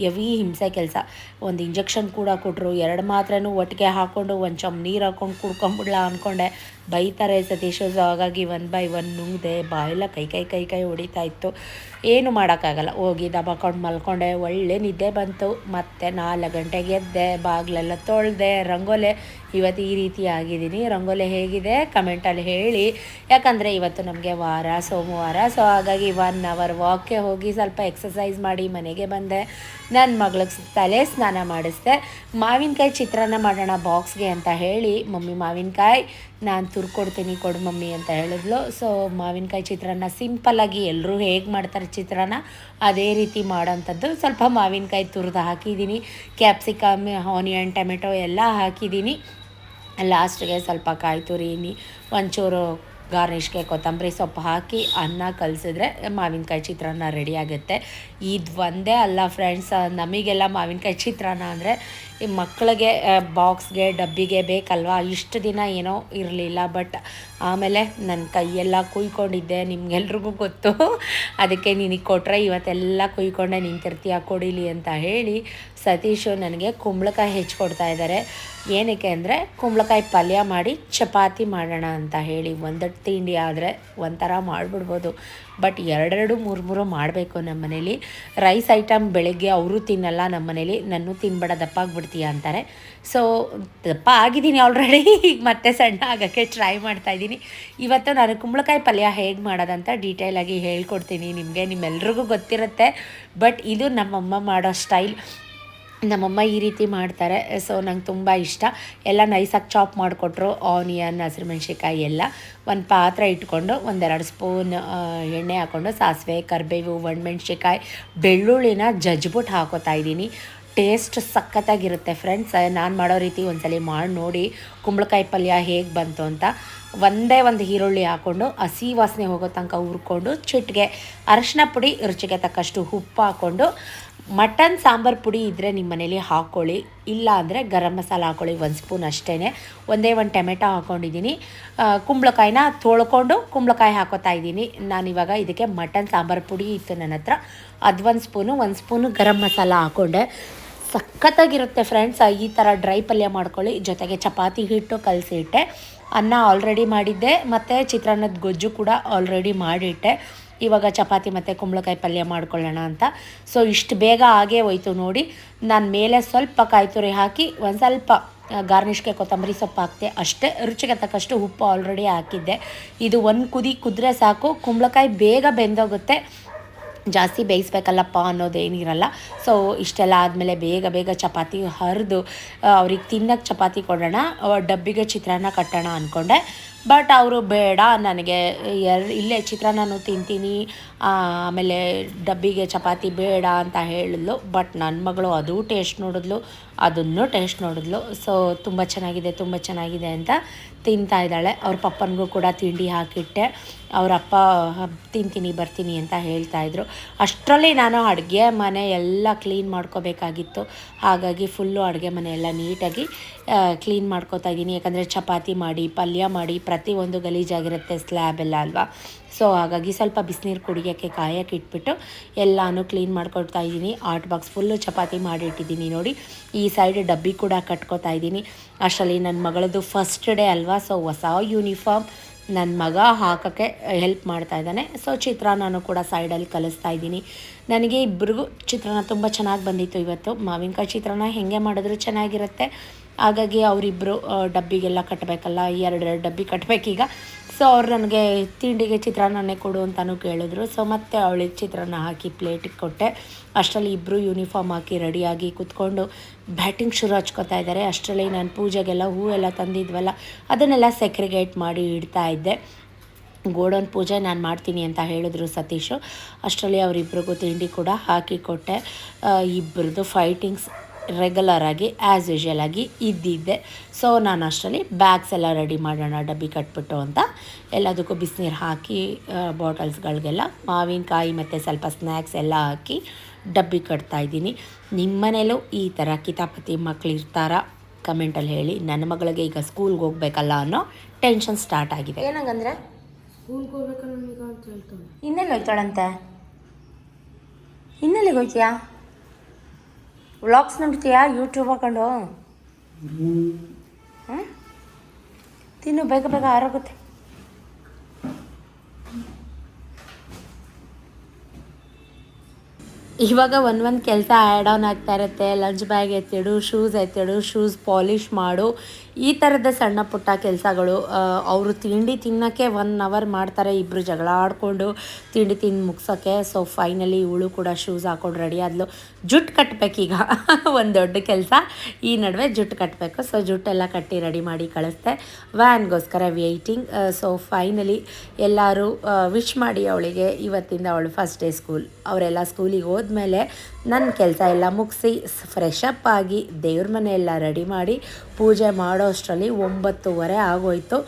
ಎವಿ ಹಿಂಸೆ ಕೆಲಸ. ಒಂದು ಇಂಜೆಕ್ಷನ್ ಕೂಡ ಕೊಟ್ಟರು ಎರಡು ಮಾತ್ರೆನೂ ಒಟ್ಟಿಗೆ ಹಾಕ್ಕೊಂಡು ಒಂದು ಚಮ್ ನೀರು ಹಾಕ್ಕೊಂಡು ಕುಡ್ಕೊಂಬಿಡ್ಲಾ ಅಂದ್ಕೊಂಡೆ ಬೈತಾರೆ ಸತೀಶ್ ಹಾಗಾಗಿ ಒನ್ ಬೈ ಒನ್ ನುಂಗಿದೆ, ಬಾಯೆಲ್ಲ ಕೈ ಕೈ ಕೈ ಕೈ ಹೊಡಿತಾ ಇತ್ತು. ಏನು ಮಾಡೋಕ್ಕಾಗಲ್ಲ. ಹೋಗಿ ದಬಾಕೊಂಡು ಮಲ್ಕೊಂಡೆ, ಒಳ್ಳೆ ನಿದ್ದೆ ಬಂತು. ಮತ್ತೆ ನಾಲ್ಕು ಗಂಟೆಗೆ ಎದ್ದೆ, ಬಾಗಿಲೆಲ್ಲ ತೊಳೆದೆ, ರಂಗೋಲೆ ಇವತ್ತು ಈ ರೀತಿ ಆಗಿದ್ದೀನಿ. ರಂಗೋಲೆ ಹೇಗಿದೆ? ಕಮೆಂಟಲ್ಲಿ ಹೇಳಿ. ಯಾಕಂದರೆ ಇವತ್ತು ನಮಗೆ ವಾರ, ಸೋಮವಾರ ಸೊ ಹಾಗಾಗಿ ಒನ್ ಅವರ್ ವಾಕ್ಗೆ ಹೋಗಿ ಸ್ವಲ್ಪ ಎಕ್ಸಸೈಸ್ ಮಾಡಿ ಮನೆಗೆ ಬಂದೆ. ನನ್ನ ಮಗಳಿಗೆ ತಲೆ ಸ್ನಾನ ಮಾಡಿಸ್ದೆ. ಮಾವಿನಕಾಯಿ ಚಿತ್ರಾನ್ನ ಮಾಡೋಣ ಬಾಕ್ಸ್ಗೆ ಅಂತ ಹೇಳಿ, ಮಮ್ಮಿ ಮಾವಿನಕಾಯಿ, ನಾನು ತುರ್ಕೊಡ್ತೀನಿ, ಕೊಡು ಮಮ್ಮಿ ಅಂತ ಹೇಳಿದ್ಲು. ಸೊ ಮಾವಿನಕಾಯಿ ಚಿತ್ರಾನ್ನ ಸಿಂಪಲ್ಲಾಗಿ ಎಲ್ಲರೂ ಹೇಗೆ ಮಾಡ್ತಾರೆ ಚಿತ್ರಾನ್ನ, ಅದೇ ರೀತಿ ಮಾಡೋಂಥದ್ದು. ಸ್ವಲ್ಪ ಮಾವಿನಕಾಯಿ ತುರಿದು ಹಾಕಿದ್ದೀನಿ. ಕ್ಯಾಪ್ಸಿಕಮ್ ಆನಿಯನ್ ಟೊಮೆಟೊ ಎಲ್ಲ ಹಾಕಿದ್ದೀನಿ. ಲಾಸ್ಟ್ಗೆ ಸ್ವಲ್ಪ ಕಾಯಿ ತುರಿನಿ, ಒಂಚೂರು ಗಾರ್ನಿಷ್ಗೆ ಕೊತ್ತಂಬರಿ ಸೊಪ್ಪು ಹಾಕಿ ಅನ್ನ ಕಲಸಿದ್ರೆ ಮಾವಿನಕಾಯಿ ಚಿತ್ರಾನ್ನ ರೆಡಿ ಆಗುತ್ತೆ. ಇದು ಒಂದೇ ಅಲ್ಲ ಫ್ರೆಂಡ್ಸ್ ನಮಗೆಲ್ಲ ಮಾವಿನಕಾಯಿ ಚಿತ್ರಾನ್ನ ಅಂದರೆ ಈ ಮಕ್ಕಳಿಗೆ ಬಾಕ್ಸ್ಗೆ, ಡಬ್ಬಿಗೆ ಬೇಕಲ್ವಾ? ಇಷ್ಟು ದಿನ ಏನೋ ಇರಲಿಲ್ಲ, ಬಟ್ ಆಮೇಲೆ ನನ್ನ ಕೈಯೆಲ್ಲ ಕುಯ್ಕೊಂಡಿದ್ದೆ, ನಿಮ್ಗೆಲ್ರಿಗೂ ಗೊತ್ತು. ಅದಕ್ಕೆ ನಿನಗೆ ಕೊಟ್ಟರೆ ಇವತ್ತೆಲ್ಲ ಕುಯ್ಕೊಂಡೆ, ನಿಂತಿರ್ತೀಯ ಕೊಡಿಲಿ ಅಂತ ಹೇಳಿ ಸತೀಶು ನನಗೆ ಕುಂಬಳಕಾಯಿ ಹೆಚ್ಚಿಕೊಡ್ತಾ ಇದ್ದಾರೆ ಏನಕ್ಕೆ ಅಂದರೆ, ಕುಂಬಳಕಾಯಿ ಪಲ್ಯ ಮಾಡಿ ಚಪಾತಿ ಮಾಡೋಣ ಅಂತ ಹೇಳಿ. ಒಂದಟ್ಟು ತಿಂಡಿ ಆದರೆ ಒಂಥರ ಮಾಡಿಬಿಡ್ಬೋದು. ಬಟ್ ಎರಡೆರಡು ಮೂರು ಮೂರು ಮಾಡಬೇಕು ನಮ್ಮ ಮನೇಲಿ ರೈಸ್ ಐಟಮ್ ಬೆಳಗ್ಗೆ ಅವರು ತಿನ್ನಲ್ಲ ನಮ್ಮ ಮನೇಲಿ ನಾನು ತಿನ್ಬೇಡ ದಪ್ಪ ಆಗ್ಬಿಡ್ತೀಯ ಅಂತಾರೆ. ಸೊ ದಪ್ಪ ಆಗಿದ್ದೀನಿ ಆಲ್ರೆಡಿ ಈಗ ಮತ್ತೆ ಸಣ್ಣ ಆಗೋಕ್ಕೆ ಟ್ರೈ ಮಾಡ್ತಾ ಇದ್ದೀನಿ. ಇವತ್ತು ನಾನು ಕುಂಬಳಕಾಯಿ ಪಲ್ಯ ಹೇಗೆ ಮಾಡೋದಂತ ಡೀಟೇಲಾಗಿ ಹೇಳ್ಕೊಡ್ತೀನಿ ನಿಮಗೆ, ನಿಮ್ಮೆಲ್ರಿಗೂ ಗೊತ್ತಿರುತ್ತೆ. ಬಟ್ ಇದು ನಮ್ಮಮ್ಮ ಮಾಡೋ ಸ್ಟೈಲ್ ನಮ್ಮಮ್ಮ ಈ ರೀತಿ ಮಾಡ್ತಾರೆ. ಸೊ ನಂಗೆ ತುಂಬ ಇಷ್ಟ. ಎಲ್ಲ ನೈಸಾಗಿ ಚಾಪ್ ಮಾಡಿಕೊಟ್ರು ಆನಿಯನ್ ಹಸಿರುಮೆಣ್ಸಿಕಾಯಿ ಎಲ್ಲ. ಒಂದು ಪಾತ್ರೆ ಇಟ್ಕೊಂಡು ಒಂದೆರಡು ಸ್ಪೂನ್ ಎಣ್ಣೆ ಹಾಕ್ಕೊಂಡು ಸಾಸಿವೆ, ಕರಿಬೇವು ಒಣಮೆಣ್ಸಿಕಾಯಿ ಬೆಳ್ಳುಳ್ಳಿನ ಜಜ್ಬಿಟ್ಟು ಹಾಕೋತಾ ಇದ್ದೀನಿ. ಟೇಸ್ಟ್ ಸಖತ್ತಾಗಿರುತ್ತೆ ಫ್ರೆಂಡ್ಸ್. ನಾನು ಮಾಡೋ ರೀತಿ ಒಂದ್ಸಲ ಮಾಡಿ ನೋಡಿ ಕುಂಬಳಕಾಯಿ ಪಲ್ಯ ಹೇಗೆ ಬಂತು ಅಂತ. ಒಂದೇ ಒಂದು ಈರುಳ್ಳಿ ಹಾಕ್ಕೊಂಡು ಹಸಿ ವಾಸನೆ ಹೋಗೋ ತನಕ ಹುರ್ಕೊಂಡು, ಚಿಟ್ಗೆ ಅರಶಿನ ಪುಡಿ, ರುಚಿಗೆ ತಕ್ಕಷ್ಟು ಉಪ್ಪು ಹಾಕ್ಕೊಂಡು ಮಟನ್ ಸಾಂಬಾರು ಪುಡಿ ಇದ್ದರೆ ನಿಮ್ಮ ಮನೇಲಿ ಹಾಕ್ಕೊಳ್ಳಿ ಇಲ್ಲ ಅಂದರೆ ಗರಂ ಮಸಾಲ ಹಾಕ್ಕೊಳ್ಳಿ ಒಂದು ಸ್ಪೂನ್ ಅಷ್ಟೇ ಒಂದೇ ಒಂದು ಟೊಮೆಟೊ ಹಾಕ್ಕೊಂಡಿದ್ದೀನಿ ಕುಂಬಳಕಾಯಿನ ತೊಳ್ಕೊಂಡು ಕುಂಬಳಕಾಯಿ ಹಾಕೋತಾ ಇದ್ದೀನಿ. ನಾನಿವಾಗ ಇದಕ್ಕೆ ಮಟನ್ ಸಾಂಬಾರು ಪುಡಿ ಇತ್ತು ನನ್ನ ಹತ್ರ. ಅದು ಒಂದು ಸ್ಪೂನು ಒಂದು ಸ್ಪೂನು ಗರಂ ಮಸಾಲ ಹಾಕ್ಕೊಂಡೆ ಸಖತ್ತಾಗಿರುತ್ತೆ ಫ್ರೆಂಡ್ಸ್ ಈ ಥರ ಡ್ರೈ ಪಲ್ಯ ಮಾಡ್ಕೊಳ್ಳಿ. ಜೊತೆಗೆ ಚಪಾತಿ ಹಿಟ್ಟು ಕಲಸಿ ಇಟ್ಟೆ ಅನ್ನ ಆಲ್ರೆಡಿ ಮಾಡಿದ್ದೆ, ಮತ್ತು ಚಿತ್ರಾನ್ನದ ಗೊಜ್ಜು ಕೂಡ ಆಲ್ರೆಡಿ ಮಾಡಿಟ್ಟೆ. ಇವಾಗ ಚಪಾತಿ ಮತ್ತು ಕುಂಬಳಕಾಯಿ ಪಲ್ಯ ಮಾಡ್ಕೊಳ್ಳೋಣ ಅಂತ. ಸೊ ಇಷ್ಟು ಬೇಗ ಆಗೇ ಹೋಯ್ತು ನೋಡಿ. ನಾನು ಮೇಲೆ ಸ್ವಲ್ಪ ಕಾಯಿ ತುರಿ ಹಾಕಿ, ಒಂದು ಸ್ವಲ್ಪ ಗಾರ್ನಿಷ್ಗೆ ಕೊತ್ತಂಬರಿ ಸೊಪ್ಪು ಹಾಕ್ತೆ. ಅಷ್ಟೇ, ರುಚಿಗೆ ತಕ್ಕಷ್ಟು ಉಪ್ಪು ಆಲ್ರೆಡಿ ಹಾಕಿದ್ದೆ. ಇದು ಒಂದು ಕುದಿ ಕುದ್ರೆ ಸಾಕು. ಕುಂಬಳಕಾಯಿ ಬೇಗ ಬೆಂದೋಗುತ್ತೆ. ಜಾಸ್ತಿ ಬೇಯಿಸ್ಬೇಕಲ್ಲಪ್ಪ ಅನ್ನೋದೇನಿರಲ್ಲ ಸೊ ಇಷ್ಟೆಲ್ಲ ಆದಮೇಲೆ ಬೇಗ ಬೇಗ ಚಪಾತಿ ಹರಿದು ಅವ್ರಿಗೆ ತಿನ್ನಕ್ಕೆ ಚಪಾತಿ ಕೊಡೋಣ ಡಬ್ಬಿಗೆ ಚಿತ್ರಾನ್ನ ಕಟ್ಟೋಣ ಅಂದ್ಕೊಂಡೆ ಬಟ್ ಅವರು ಬೇಡ, ನನಗೆ ಎರ್ ಇಲ್ಲೇ ಚಿತ್ರಾನ್ನನೂ ತಿಂತೀನಿ ಆಮೇಲೆ ಡಬ್ಬಿಗೆ ಚಪಾತಿ ಬೇಡ ಅಂತ ಹೇಳಿದ್ಲು. ಬಟ್ ನನ್ನ ಮಗಳು ಅದು ಟೇಸ್ಟ್ ನೋಡಿದ್ಲು, ಅದನ್ನು ಟೇಸ್ಟ್ ನೋಡಿದ್ಲು. ಸೊ ತುಂಬ ಚೆನ್ನಾಗಿದೆ ತುಂಬ ಚೆನ್ನಾಗಿದೆ ಅಂತ ತಿಂತಾ ಇದ್ದಾಳೆ. ಅವ್ರ ಪಪ್ಪನಿಗೂ ಕೂಡ ತಿಂಡಿ ಹಾಕಿಟ್ಟೆ. ಅವ್ರ ಅಪ್ಪ, ತಿಂತೀನಿ, ಬರ್ತೀನಿ ಅಂತ ಹೇಳ್ತಾ ಇದ್ರು. ಅಷ್ಟರಲ್ಲಿ ನಾನು ಅಡುಗೆ ಮನೆ ಎಲ್ಲ ಕ್ಲೀನ್ ಮಾಡ್ಕೋಬೇಕಾಗಿತ್ತು. ಹಾಗಾಗಿ ಫುಲ್ಲು ಅಡುಗೆ ಮನೆ ಎಲ್ಲ ನೀಟಾಗಿ ಕ್ಲೀನ್ ಮಾಡ್ಕೋತಾ ಇದ್ದೀನಿ. ಯಾಕಂದರೆ ಚಪಾತಿ ಮಾಡಿ, ಪಲ್ಯ ಮಾಡಿ ಪ್ರತಿಯೊಂದು ಗಲೀಜಾಗಿರುತ್ತೆ ಸ್ಲ್ಯಾಬ್ ಎಲ್ಲ ಅಲ್ವಾ? ಸೊ ಹಾಗಾಗಿ ಸ್ವಲ್ಪ ಬಿಸಿನೀರು ಕುಡಿಯೋಕ್ಕೆ ಕಾಯಕ್ಕೆ ಇಟ್ಬಿಟ್ಟು ಎಲ್ಲನೂ ಕ್ಲೀನ್ ಮಾಡ್ಕೊಳ್ತಾ ಇದ್ದೀನಿ. ಆಟ್ ಬಾಕ್ಸ್ ಫುಲ್ಲು ಚಪಾತಿ ಮಾಡಿಟ್ಟಿದ್ದೀನಿ ನೋಡಿ. ಈ ಸೈಡ್ ಡಬ್ಬಿ ಕೂಡ ಕಟ್ಕೋತಾ ಇದ್ದೀನಿ. ಅಷ್ಟರಲ್ಲಿ ನನ್ನ ಮಗಳದ್ದು ಫಸ್ಟ್ ಡೇ ಅಲ್ವಾ? ಸೊ ಹೊಸ ಯೂನಿಫಾರ್ಮ್ ನನ್ನ ಮಗ ಹಾಕೋಕ್ಕೆ ಹೆಲ್ಪ್ ಮಾಡ್ತಾ ಇದ್ದಾನೆ. ಸೊ ಚಿತ್ರಾನ್ನ ಕೂಡ ಸೈಡಲ್ಲಿ ಕಲಿಸ್ತಾ ಇದ್ದೀನಿ. ನನಗೆ ಇಬ್ಬರಿಗೂ ಚಿತ್ರಾನ್ನ ತುಂಬ ಚೆನ್ನಾಗಿ ಬಂದಿತ್ತು ಇವತ್ತು. ಮಾವಿನಕಾಯಿ ಚಿತ್ರಾನ್ನ ಹೇಗೆ ಮಾಡಿದ್ರೂ ಚೆನ್ನಾಗಿರುತ್ತೆ. ಹಾಗಾಗಿ ಅವರಿಬ್ಬರು ಡಬ್ಬಿಗೆಲ್ಲ ಕಟ್ಟಬೇಕಲ್ಲ ಎರಡೆರಡು ಡಬ್ಬಿ ಕಟ್ಟಬೇಕೀಗ ಸೊ ಅವ್ರು ನನಗೆ ತಿಂಡಿಗೆ ಚಿತ್ರಾನ್ನನೇ ಕೊಡು ಅಂತಲೂ ಕೇಳಿದ್ರು. ಸೊ ಮತ್ತೆ ಅವಳಿಗೆ ಚಿತ್ರಾನ್ನ ಹಾಕಿ ಪ್ಲೇಟಿಗೆ ಕೊಟ್ಟೆ. ಅಷ್ಟರಲ್ಲಿ ಇಬ್ಬರು ಯೂನಿಫಾರ್ಮ್ ಹಾಕಿ ರೆಡಿಯಾಗಿ ಕೂತ್ಕೊಂಡು ಬ್ಯಾಟಿಂಗ್ ಶುರು ಹಚ್ಕೋತಾ ಇದ್ದಾರೆ ಅಷ್ಟರಲ್ಲಿ ನಾನು ಪೂಜೆಗೆಲ್ಲ ಹೂವೆಲ್ಲ ತಂದಿದ್ವಲ್ಲ, ಅದನ್ನೆಲ್ಲ ಸೆಕ್ರಿಗೇಟ್ ಮಾಡಿ ಇಡ್ತಾ ಇದ್ದೆ. ಗೋಡನ್ ಪೂಜೆ ನಾನು ಮಾಡ್ತೀನಿ ಅಂತ ಹೇಳಿದ್ರು ಸತೀಶು. ಅಷ್ಟರಲ್ಲಿ ಅವರಿಬ್ರಿಗೂ ತಿಂಡಿ ಕೂಡ ಹಾಕಿ ಕೊಟ್ಟೆ. ಇಬ್ಬರದ್ದು ಫೈಟಿಂಗ್ಸ್ ರೆಗ್ಯುಲರ್ ಆಗಿ ಆ್ಯಸ್ ಯೂಶುವಲ್ ಆಗಿ ಇದ್ದಿದ್ದೆ. ಸೊ ನಾನು ಅಷ್ಟರಲ್ಲಿ ಬ್ಯಾಗ್ಸ್ ಎಲ್ಲ ರೆಡಿ ಮಾಡೋಣ ಡಬ್ಬಿ ಕಟ್ಬಿಟ್ಟು ಅಂತ ಎಲ್ಲದಕ್ಕೂ ಬಿಸಿನೀರು ಹಾಕಿ ಬಾಟಲ್ಸ್ಗಳಿಗೆಲ್ಲ ಮಾವಿನಕಾಯಿ ಮತ್ತು ಸ್ವಲ್ಪ ಸ್ನ್ಯಾಕ್ಸ್ ಎಲ್ಲ ಹಾಕಿ ಡಬ್ಬಿ ಕಟ್ತಾ ಇದ್ದೀನಿ. ನಿಮ್ಮ ಮನೇಲೂ ಈ ಥರ ಕಿತಾಪತಿ ಮಕ್ಕಳು ಇರ್ತಾರಾ? ಕಮೆಂಟಲ್ಲಿ ಹೇಳಿ. ನನ್ನ ಮಗಳಿಗೆ ಈಗ ಸ್ಕೂಲ್ಗೆ ಹೋಗ್ಬೇಕಲ್ಲ ಅನ್ನೋ ಟೆನ್ಷನ್ ಸ್ಟಾರ್ಟ್ ಆಗಿದೆ. ಏನಂಗಂದ್ರೆ? ಸ್ಕೂಲ್ಗೆ ಹೋಗ್ಬೇಕಲ್ಲ ಇನ್ನೆಲ್ಲಿ ಹೋಯ್ತಾಳಂತೆ? ಇನ್ನೆಲ್ಲಿಗೆ ಹೋಯ್ತೀಯಾ? ವ್ಲಾಗ್ಸ್ ನೋಡ್ತೀಯಾ ಯೂಟ್ಯೂಬ್ ಹಾಕೊಂಡು. ಹ್ಮ್? ತಿನ್ನು, ಬೇಗ ಬೇಗ ಆರೋಗುತ್ತೆ. ಇವಾಗ ಒಂದು ಒಂದು ಕೆಲಸ ಆ್ಯಡ್ ಆನ್ ಆಗ್ತಾ ಇರುತ್ತೆ. ಲಂಚ್ ಬ್ಯಾಗ್ ಎತ್ತಿಡು ಶೂಸ್ ಎತ್ತಿಡು ಶೂಸ್ ಪಾಲಿಷ್ ಮಾಡು. ಈ ಥರದ ಸಣ್ಣ ಪುಟ್ಟ ಕೆಲಸಗಳು ಅವರು ತಿಂಡಿ ತಿನ್ನೋಕ್ಕೆ ಒನ್ ಅವರ್ ಮಾಡ್ತಾರೆ ಇಬ್ಬರು ಜಗಳ ಆಡಿಕೊಂಡು ತಿಂಡಿ ತಿಂದು ಮುಗ್ಸೋಕ್ಕೆ ಸೊ ಫೈನಲಿ ಇವಳು ಕೂಡ ಶೂಸ್ ಹಾಕೊಂಡು ರೆಡಿ ಆದಲು. ಜುಟ್ಟು ಕಟ್ಟಬೇಕೀಗ ಒಂದು ದೊಡ್ಡ ಕೆಲಸ. ಈ ನಡುವೆ ಜುಟ್ಟು ಕಟ್ಟಬೇಕು ಸೊ ಜುಟ್ಟೆಲ್ಲ ಕಟ್ಟಿ ರೆಡಿ ಮಾಡಿ ಕಳಿಸ್ದೆ. ವ್ಯಾನ್ಗೋಸ್ಕರ ವೆಯ್ಟಿಂಗ್ ಸೊ ಫೈನಲಿ ಎಲ್ಲರೂ ವಿಶ್ ಮಾಡಿ ಅವಳಿಗೆ ಇವತ್ತಿಂದ ಅವಳು ಫಸ್ಟ್ ಡೇ ಸ್ಕೂಲ್ ಅವರೆಲ್ಲ ಸ್ಕೂಲಿಗೆ ಹೋದ್ಮೇಲೆ ನನ್ನ ಕೆಲಸ ಎಲ್ಲ ಮುಗಿಸಿ ಫ್ರೆಶ್ ಅಪ್ ಆಗಿ ದೇವ್ರ ಮನೆ ಎಲ್ಲ ರೆಡಿ ಮಾಡಿ ಪೂಜೆ ಮಾಡೋ ಅಷ್ಟರಲ್ಲಿ ಒಂಬತ್ತುವರೆ ಆಗೋಯ್ತು.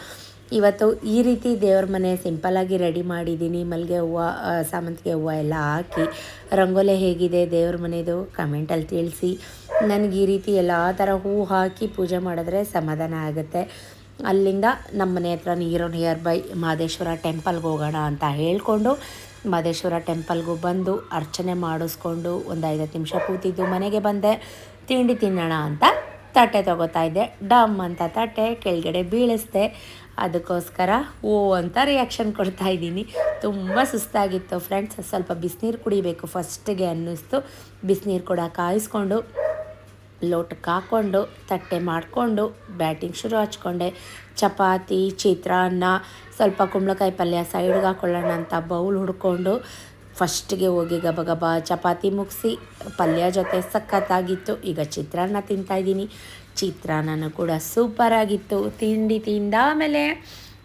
ಇವತ್ತು ಈ ರೀತಿ ದೇವ್ರ ಮನೆ ಸಿಂಪಲ್ಲಾಗಿ ರೆಡಿ ಮಾಡಿದ್ದೀನಿ. ಮಲ್ಲಿಗೆ ಹೂವು ಸಾಮಂತಿಗೆ ಹೂವು ಎಲ್ಲ ಹಾಕಿ. ರಂಗೋಲೆ ಹೇಗಿದೆ ದೇವ್ರ ಮನೆದು? ಕಮೆಂಟಲ್ಲಿ ತಿಳಿಸಿ. ನನಗೆ ಈ ರೀತಿ ಎಲ್ಲ ಥರ ಹೂ ಹಾಕಿ ಪೂಜೆ ಮಾಡಿದ್ರೆ ಸಮಾಧಾನ ಆಗುತ್ತೆ. ಅಲ್ಲಿಂದ ನಮ್ಮ ಮನೆ ಹತ್ರ ನೀರು ನಿಯರ್ ಬೈ ಮಹದೇಶ್ವರ ಟೆಂಪಲ್ಗೆ ಹೋಗೋಣ ಅಂತ ಹೇಳಿಕೊಂಡು ಮಹದೇಶ್ವರ ಟೆಂಪಲ್ಗೂ ಬಂದು ಅರ್ಚನೆ ಮಾಡಿಸ್ಕೊಂಡು ಒಂದು ಐದತ್ತು ನಿಮಿಷ ಕೂತಿದ್ದು ಮನೆಗೆ ಬಂದೆ. ತಿಂಡಿ ತಿನ್ನೋಣ ಅಂತ ತಟ್ಟೆ ತೊಗೋತಾ ಇದ್ದೆ. ಡಮ್ ಅಂತ ತಟ್ಟೆ, ಕೆಳಗಡೆ ಬೀಳಿಸ್ದೆ. ಅದಕ್ಕೋಸ್ಕರ ಓ ಅಂತ ರಿಯಾಕ್ಷನ್ ಕೊಡ್ತಾ ಇದ್ದೀನಿ. ತುಂಬ ಸುಸ್ತಾಗಿತ್ತು ಫ್ರೆಂಡ್ಸ್ ಸ್ವಲ್ಪ ಬಿಸಿನೀರು ಕುಡಿಬೇಕು ಫಸ್ಟಿಗೆ ಅನ್ನಿಸ್ತು. ಬಿಸಿನೀರು ಕೂಡ ಕಾಯಿಸ್ಕೊಂಡು, ಲೋಟಕ್ಕೆ ಹಾಕ್ಕೊಂಡು, ತಟ್ಟೆ ಮಾಡಿಕೊಂಡು, ಬ್ಯಾಟಿಂಗ್ ಶುರು ಹಚ್ಕೊಂಡೆ. ಚಪಾತಿ, ಚಿತ್ರಾನ್ನ, ಸ್ವಲ್ಪ ಕುಂಬಳಕಾಯಿ ಪಲ್ಯ ಸೈಡ್ಗೆ ಹಾಕೊಳ್ಳೋಣ ಅಂತ ಬೌಲ್ ಹುಡ್ಕೊಂಡು ಫಸ್ಟಿಗೆ ಹೋಗಿ ಗಬ ಗಬ ಚಪಾತಿ ಮುಗಿಸಿ ಪಲ್ಯ ಜೊತೆ ಸಖತ್ತಾಗಿತ್ತು. ಈಗ ಚಿತ್ರಾನ್ನ ತಿಂತಾಯಿದ್ದೀನಿ ಚಿತ್ರಾನ್ನನೂ ಕೂಡ ಸೂಪರಾಗಿತ್ತು ತಿಂಡಿ ತಿಂದಾಮೇಲೆ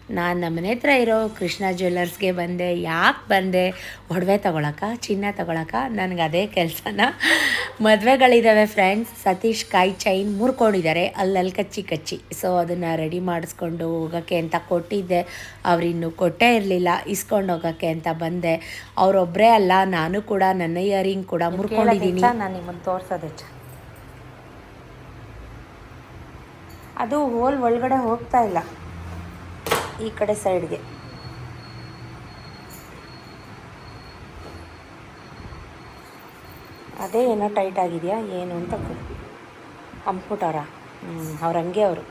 ನಾನು ನಮ್ಮನೆ ಹತ್ರ ಇರೋ ಕೃಷ್ಣ ಜ್ಯುವೆಲ್ಲರ್ಸ್ಗೆ ಬಂದೆ ಯಾಕೆ ಬಂದೆ? ಒಡವೆ ತೊಗೊಳಕ ಚಿನ್ನ ತೊಗೊಳಕ? ನನಗೆ ಅದೇ ಕೆಲಸನ. ಮದುವೆಗಳಿದ್ದಾವೆ ಫ್ರೆಂಡ್ಸ್ ಸತೀಶ್ ಕಾಯಿ ಚೈನ್ ಮುರ್ಕೊಂಡಿದ್ದಾರೆ ಅಲ್ಲಲ್ಲಿ ಕಚ್ಚಿ ಕಚ್ಚಿ. ಸೊ ಅದನ್ನು ರೆಡಿ ಮಾಡಿಸ್ಕೊಂಡು ಹೋಗೋಕ್ಕೆ ಅಂತ ಕೊಟ್ಟಿದ್ದೆ. ಅವರಿನ್ನೂ ಕೊಟ್ಟೇ ಇರಲಿಲ್ಲ ಇಸ್ಕೊಂಡು ಹೋಗೋಕ್ಕೆ ಅಂತ ಬಂದೆ. ಅವರೊಬ್ಬರೇ ಅಲ್ಲ ನಾನು ಕೂಡ ನನ್ನ ಇಯರಿಂಗ್ ಕೂಡ ಮುರ್ಕೊಂಡಿದ್ದೀನಿ ನಾನು ನಿಮ್ಮನ್ನು ತೋರಿಸೋದೆ ಅದು ಹೋಲ್ ಒಳಗಡೆ ಹೋಗ್ತಾ ಇಲ್ಲ. ಈ ಕಡೆ ಸೈಡ್ಗೆ ಅದೇ ಏನೋ ಟೈಟ್ ಆಗಿದೆಯಾ ಏನು ಅಂತ ಹ್ಞೂ ಅವ್ರು ಹಂಗೆ ಅವರು.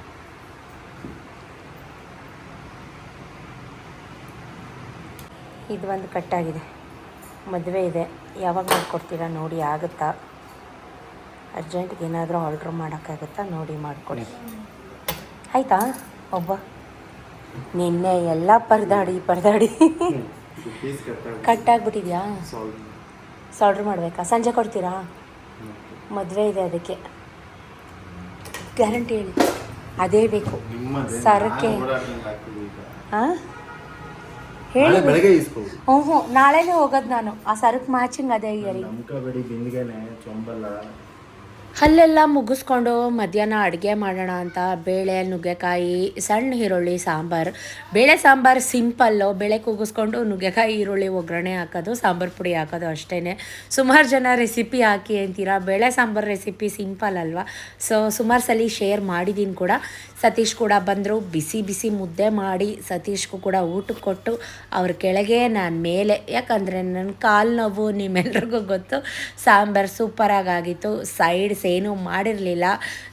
ಇದು ಒಂದು ಕಟ್ಟಾಗಿದೆ ಮದುವೆ ಇದೆ. ಯಾವಾಗ ಮಾಡಿಕೊಡ್ತೀರಾ ನೋಡಿ ಆಗುತ್ತಾ? ಅರ್ಜೆಂಟ್ಗೆ ಏನಾದರೂ ಆರ್ಡ್ರ್ ಮಾಡೋಕ್ಕಾಗುತ್ತಾ? ನೋಡಿ ಮಾಡಿಕೊಡಿ. ಆಯಿತಾ? ಒಬ್ಬ ನಿನ್ನೆ ಎಲ್ಲ ಪರದಾಡಿ ಪರದಾಡಿ. ಕಟ್ ಆಗ್ಬಿಟ್ಟಿದ್ಯಾ ಸಾಲ್ಡ್ರ್ ಮಾಡಬೇಕಾ? ಸಂಜೆ ಕೊಡ್ತೀರಾ? ಮದುವೆ ಇದೆ ಅದಕ್ಕೆ. ಗ್ಯಾರಂಟಿ ಹೇಳಿ. ಅದೇ ಬೇಕು. ಸರಕ್ಕೆ ಹಾಂ ಹೇಳಿ. ಹ್ಞೂ ಹ್ಞೂ ನಾಳೆನೇ ಹೋಗೋದು ನಾನು. ಆ ಸರಕ್ಕೆ ಮ್ಯಾಚಿಂಗ್ ಅದೇ ಇಯರಿಂಗ್ ಅಲ್ಲೆಲ್ಲ ಮುಗಿಸ್ಕೊಂಡು ಮಧ್ಯಾಹ್ನ ಅಡುಗೆ ಮಾಡೋಣ ಅಂತ ಬೇಳೆ, ನುಗ್ಗೆಕಾಯಿ, ಸಣ್ಣ ಈರುಳ್ಳಿ, ಸಾಂಬಾರು. ಬೇಳೆ, ಸಾಂಬಾರು ಸಿಂಪಲ್ಲು. ಬೇಳೆ ಕೂಗಿಸ್ಕೊಂಡು ನುಗ್ಗೆಕಾಯಿ, ಈರುಳ್ಳಿ, ಒಗ್ಗರಣೆ ಹಾಕೋದು, ಸಾಂಬಾರು ಪುಡಿ ಹಾಕೋದು ಅಷ್ಟೇ ಸುಮಾರು ಜನ ರೆಸಿಪಿ ಹಾಕಿ ಅಂತೀರಾ? ಬೇಳೆ, ಸಾಂಬಾರು ರೆಸಿಪಿ ಸಿಂಪಲ್ ಅಲ್ವಾ? ಸೊ ಸುಮಾರು ಸಲ ಶೇರ್ ಮಾಡಿದ್ದೀನಿ ಕೂಡ. ಸತೀಶ್ ಕೂಡ ಬಂದರು. ಬಿಸಿ ಬಿಸಿ ಮುದ್ದೆ ಮಾಡಿ ಸತೀಶ್ಗೂ ಕೂಡ ಊಟಕ್ಕೆ ಕೊಟ್ಟು ಅವ್ರ ಕೆಳಗೆ ನಾನು ಮೇಲೆ. ಯಾಕಂದರೆ ನನ್ನ ಕಾಲು ನೋವು ನಿಮ್ಮೆಲ್ರಿಗೂ ಗೊತ್ತು. ಸಾಂಬಾರು ಸೂಪರಾಗಿ ಆಗಿತ್ತು. ಸೈಡ್ಸ್ ಏನೂ ಮಾಡಿರಲಿಲ್ಲ.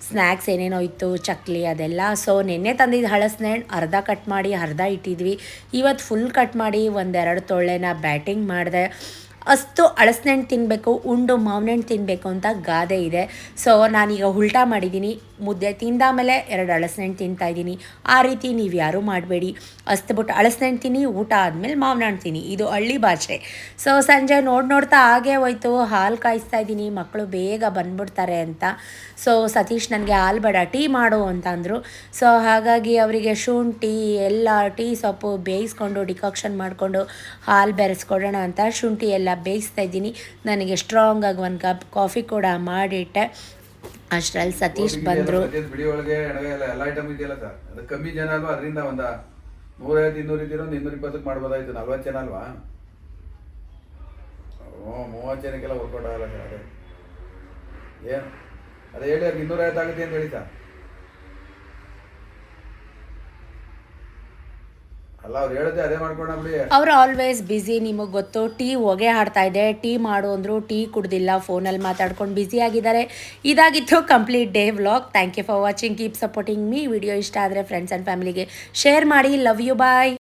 ಸ್ನ್ಯಾಕ್ಸ್ ಏನೇನೋ ಇತ್ತು, ಚಕ್ಲಿ ಅದೆಲ್ಲ. ಸೊ ನಿನ್ನೆ ತಂದಿದ್ದು ಹಳಸ್ನೆಣ್ಣು ಅರ್ಧ ಕಟ್ ಮಾಡಿ, ಅರ್ಧ ಇಟ್ಟಿದ್ವಿ. ಇವತ್ತು ಫುಲ್ ಕಟ್ ಮಾಡಿ ಒಂದೆರಡು ತೊಳೆನ ಬ್ಯಾಟಿಂಗ್ ಮಾಡಿದೆ. ಅಷ್ಟು ಹಳಸ್ನೆಣ್ಣು ತಿನ್ನಬೇಕು ಉಂಡು ಮಾವಿನಣ್ಣು ತಿನ್ನಬೇಕು ಅಂತ ಗಾದೆ ಇದೆ. ಸೊ ನಾನೀಗ ಉಲ್ಟಾ ಮಾಡಿದ್ದೀನಿ ಮುದ್ದೆ ತಿಂದಾಮೇಲೆ ಎರಡು ಅಳಸನೆಣ್ಣು ತಿಂತಾ ಇದ್ದೀನಿ. ಆ ರೀತಿ ನೀವು ಯಾರೂ ಮಾಡಬೇಡಿ. ಅಸ್ತಬಿಟ್ಟು ಅಳಸನೆಣ್ಣು ತಿನ್ನಿ, ಊಟ ಆದಮೇಲೆ ಮಾವಿನ ಹಣ್ಣು ತಿನ್ನಿ. ಇದು ಹಳ್ಳಿ ಭಾಷೆ. ಸೊ ಸಂಜೆ ನೋಡಿ ನೋಡ್ತಾ ಹಾಗೆ ಹೋಯ್ತು. ಹಾಲು ಕಾಯಿಸ್ತಾ ಇದ್ದೀನಿ. ಮಕ್ಕಳು ಬೇಗ ಬಂದ್ಬಿಡ್ತಾರೆ ಅಂತ. ಸೊ ಸತೀಶ್ ನನಗೆ ಹಾಲು ಬೇಡ, ಟೀ ಮಾಡು ಅಂತ ಅಂದರು. ಸೊ ಹಾಗಾಗಿ ಅವರಿಗೆ ಶುಂಠಿ ಎಲ್ಲ ಟೀ ಸೊಪ್ಪು ಬೇಯಿಸ್ಕೊಂಡು ಡಿಕಾಕ್ಷನ್ ಮಾಡಿಕೊಂಡು ಹಾಲು ಬೆರೆಸ್ಕೊಡೋಣ ಅಂತ ಶುಂಠಿ ಎಲ್ಲ ಬೇಯಿಸ್ತಾ ಇದ್ದೀನಿ. ನನಗೆ ಸ್ಟ್ರಾಂಗಾಗಿ ಒಂದು ಕಪ್ ಕಾಫಿ ಕೂಡ ಮಾಡಿಟ್ಟೆ. ಅಷ್ಟರಲ್ಲಿ ಸತೀಶ್ ಬಂದರು. ಒಳಗೆ ಎಲ್ಲ ಐಟಮ್ ಇದೆಯಲ್ಲ ಸರ್ ಅದು ಕಮ್ಮಿ ಜನ ಅಲ್ವಾ? ಅದರಿಂದ ಒಂದ ನೂರೈವತ್ತು ಇನ್ನೂರು ಇದ್ದೀರೋ ಇನ್ನೂರ ಇಪ್ಪತ್ತಕ್ಕೆ ಮಾಡ್ಬೋದಾಯ್ತು ನಲ್ವತ್ತು ಜನ ಅಲ್ವಾ? ಓ ಮೂವತ್ತು ಜನಕ್ಕೆಲ್ಲ ವರ್ಕೌಟ್ ಆಗಲ್ಲ ಸರ್ ಅದೇ. ಏನು? ಅದೇ ಹೇಳಿ ಅದು ಇನ್ನೂರೈವತ್ತು ಆಗುತ್ತೆ ಅಂತ ಹೇಳಿ ಸರ್ ಅಲ್ಲ ಅವ್ರು ಹೇಳಿದೆ ಅದೇ ಮಾಡ್ಕೊಂಡ ಬಿಡಿ ಅವ್ರು ಆಲ್ವೇಸ್ ಬ್ಯುಸಿ ನಿಮಗೆ ಗೊತ್ತು, ಟೀ ಹೊಗೆ ಹಾಡ್ತಾ ಇದೆ, ಟೀ ಮಾಡು ಅಂದರು ಟೀ ಕುಡ್ದಿಲ್ಲ, ಫೋನಲ್ಲಿ ಮಾತಾಡ್ಕೊಂಡು ಬ್ಯುಸಿ ಆಗಿದ್ದಾರೆ. ಇದಾಗಿತ್ತು complete day vlog thank you for watching keep supporting me video ಇಷ್ಟ ಆದರೆ ಫ್ರೆಂಡ್ಸ್ ಆ್ಯಂಡ್ ಫ್ಯಾಮಿಲಿಗೆ ಶೇರ್ ಮಾಡಿ. Love you bye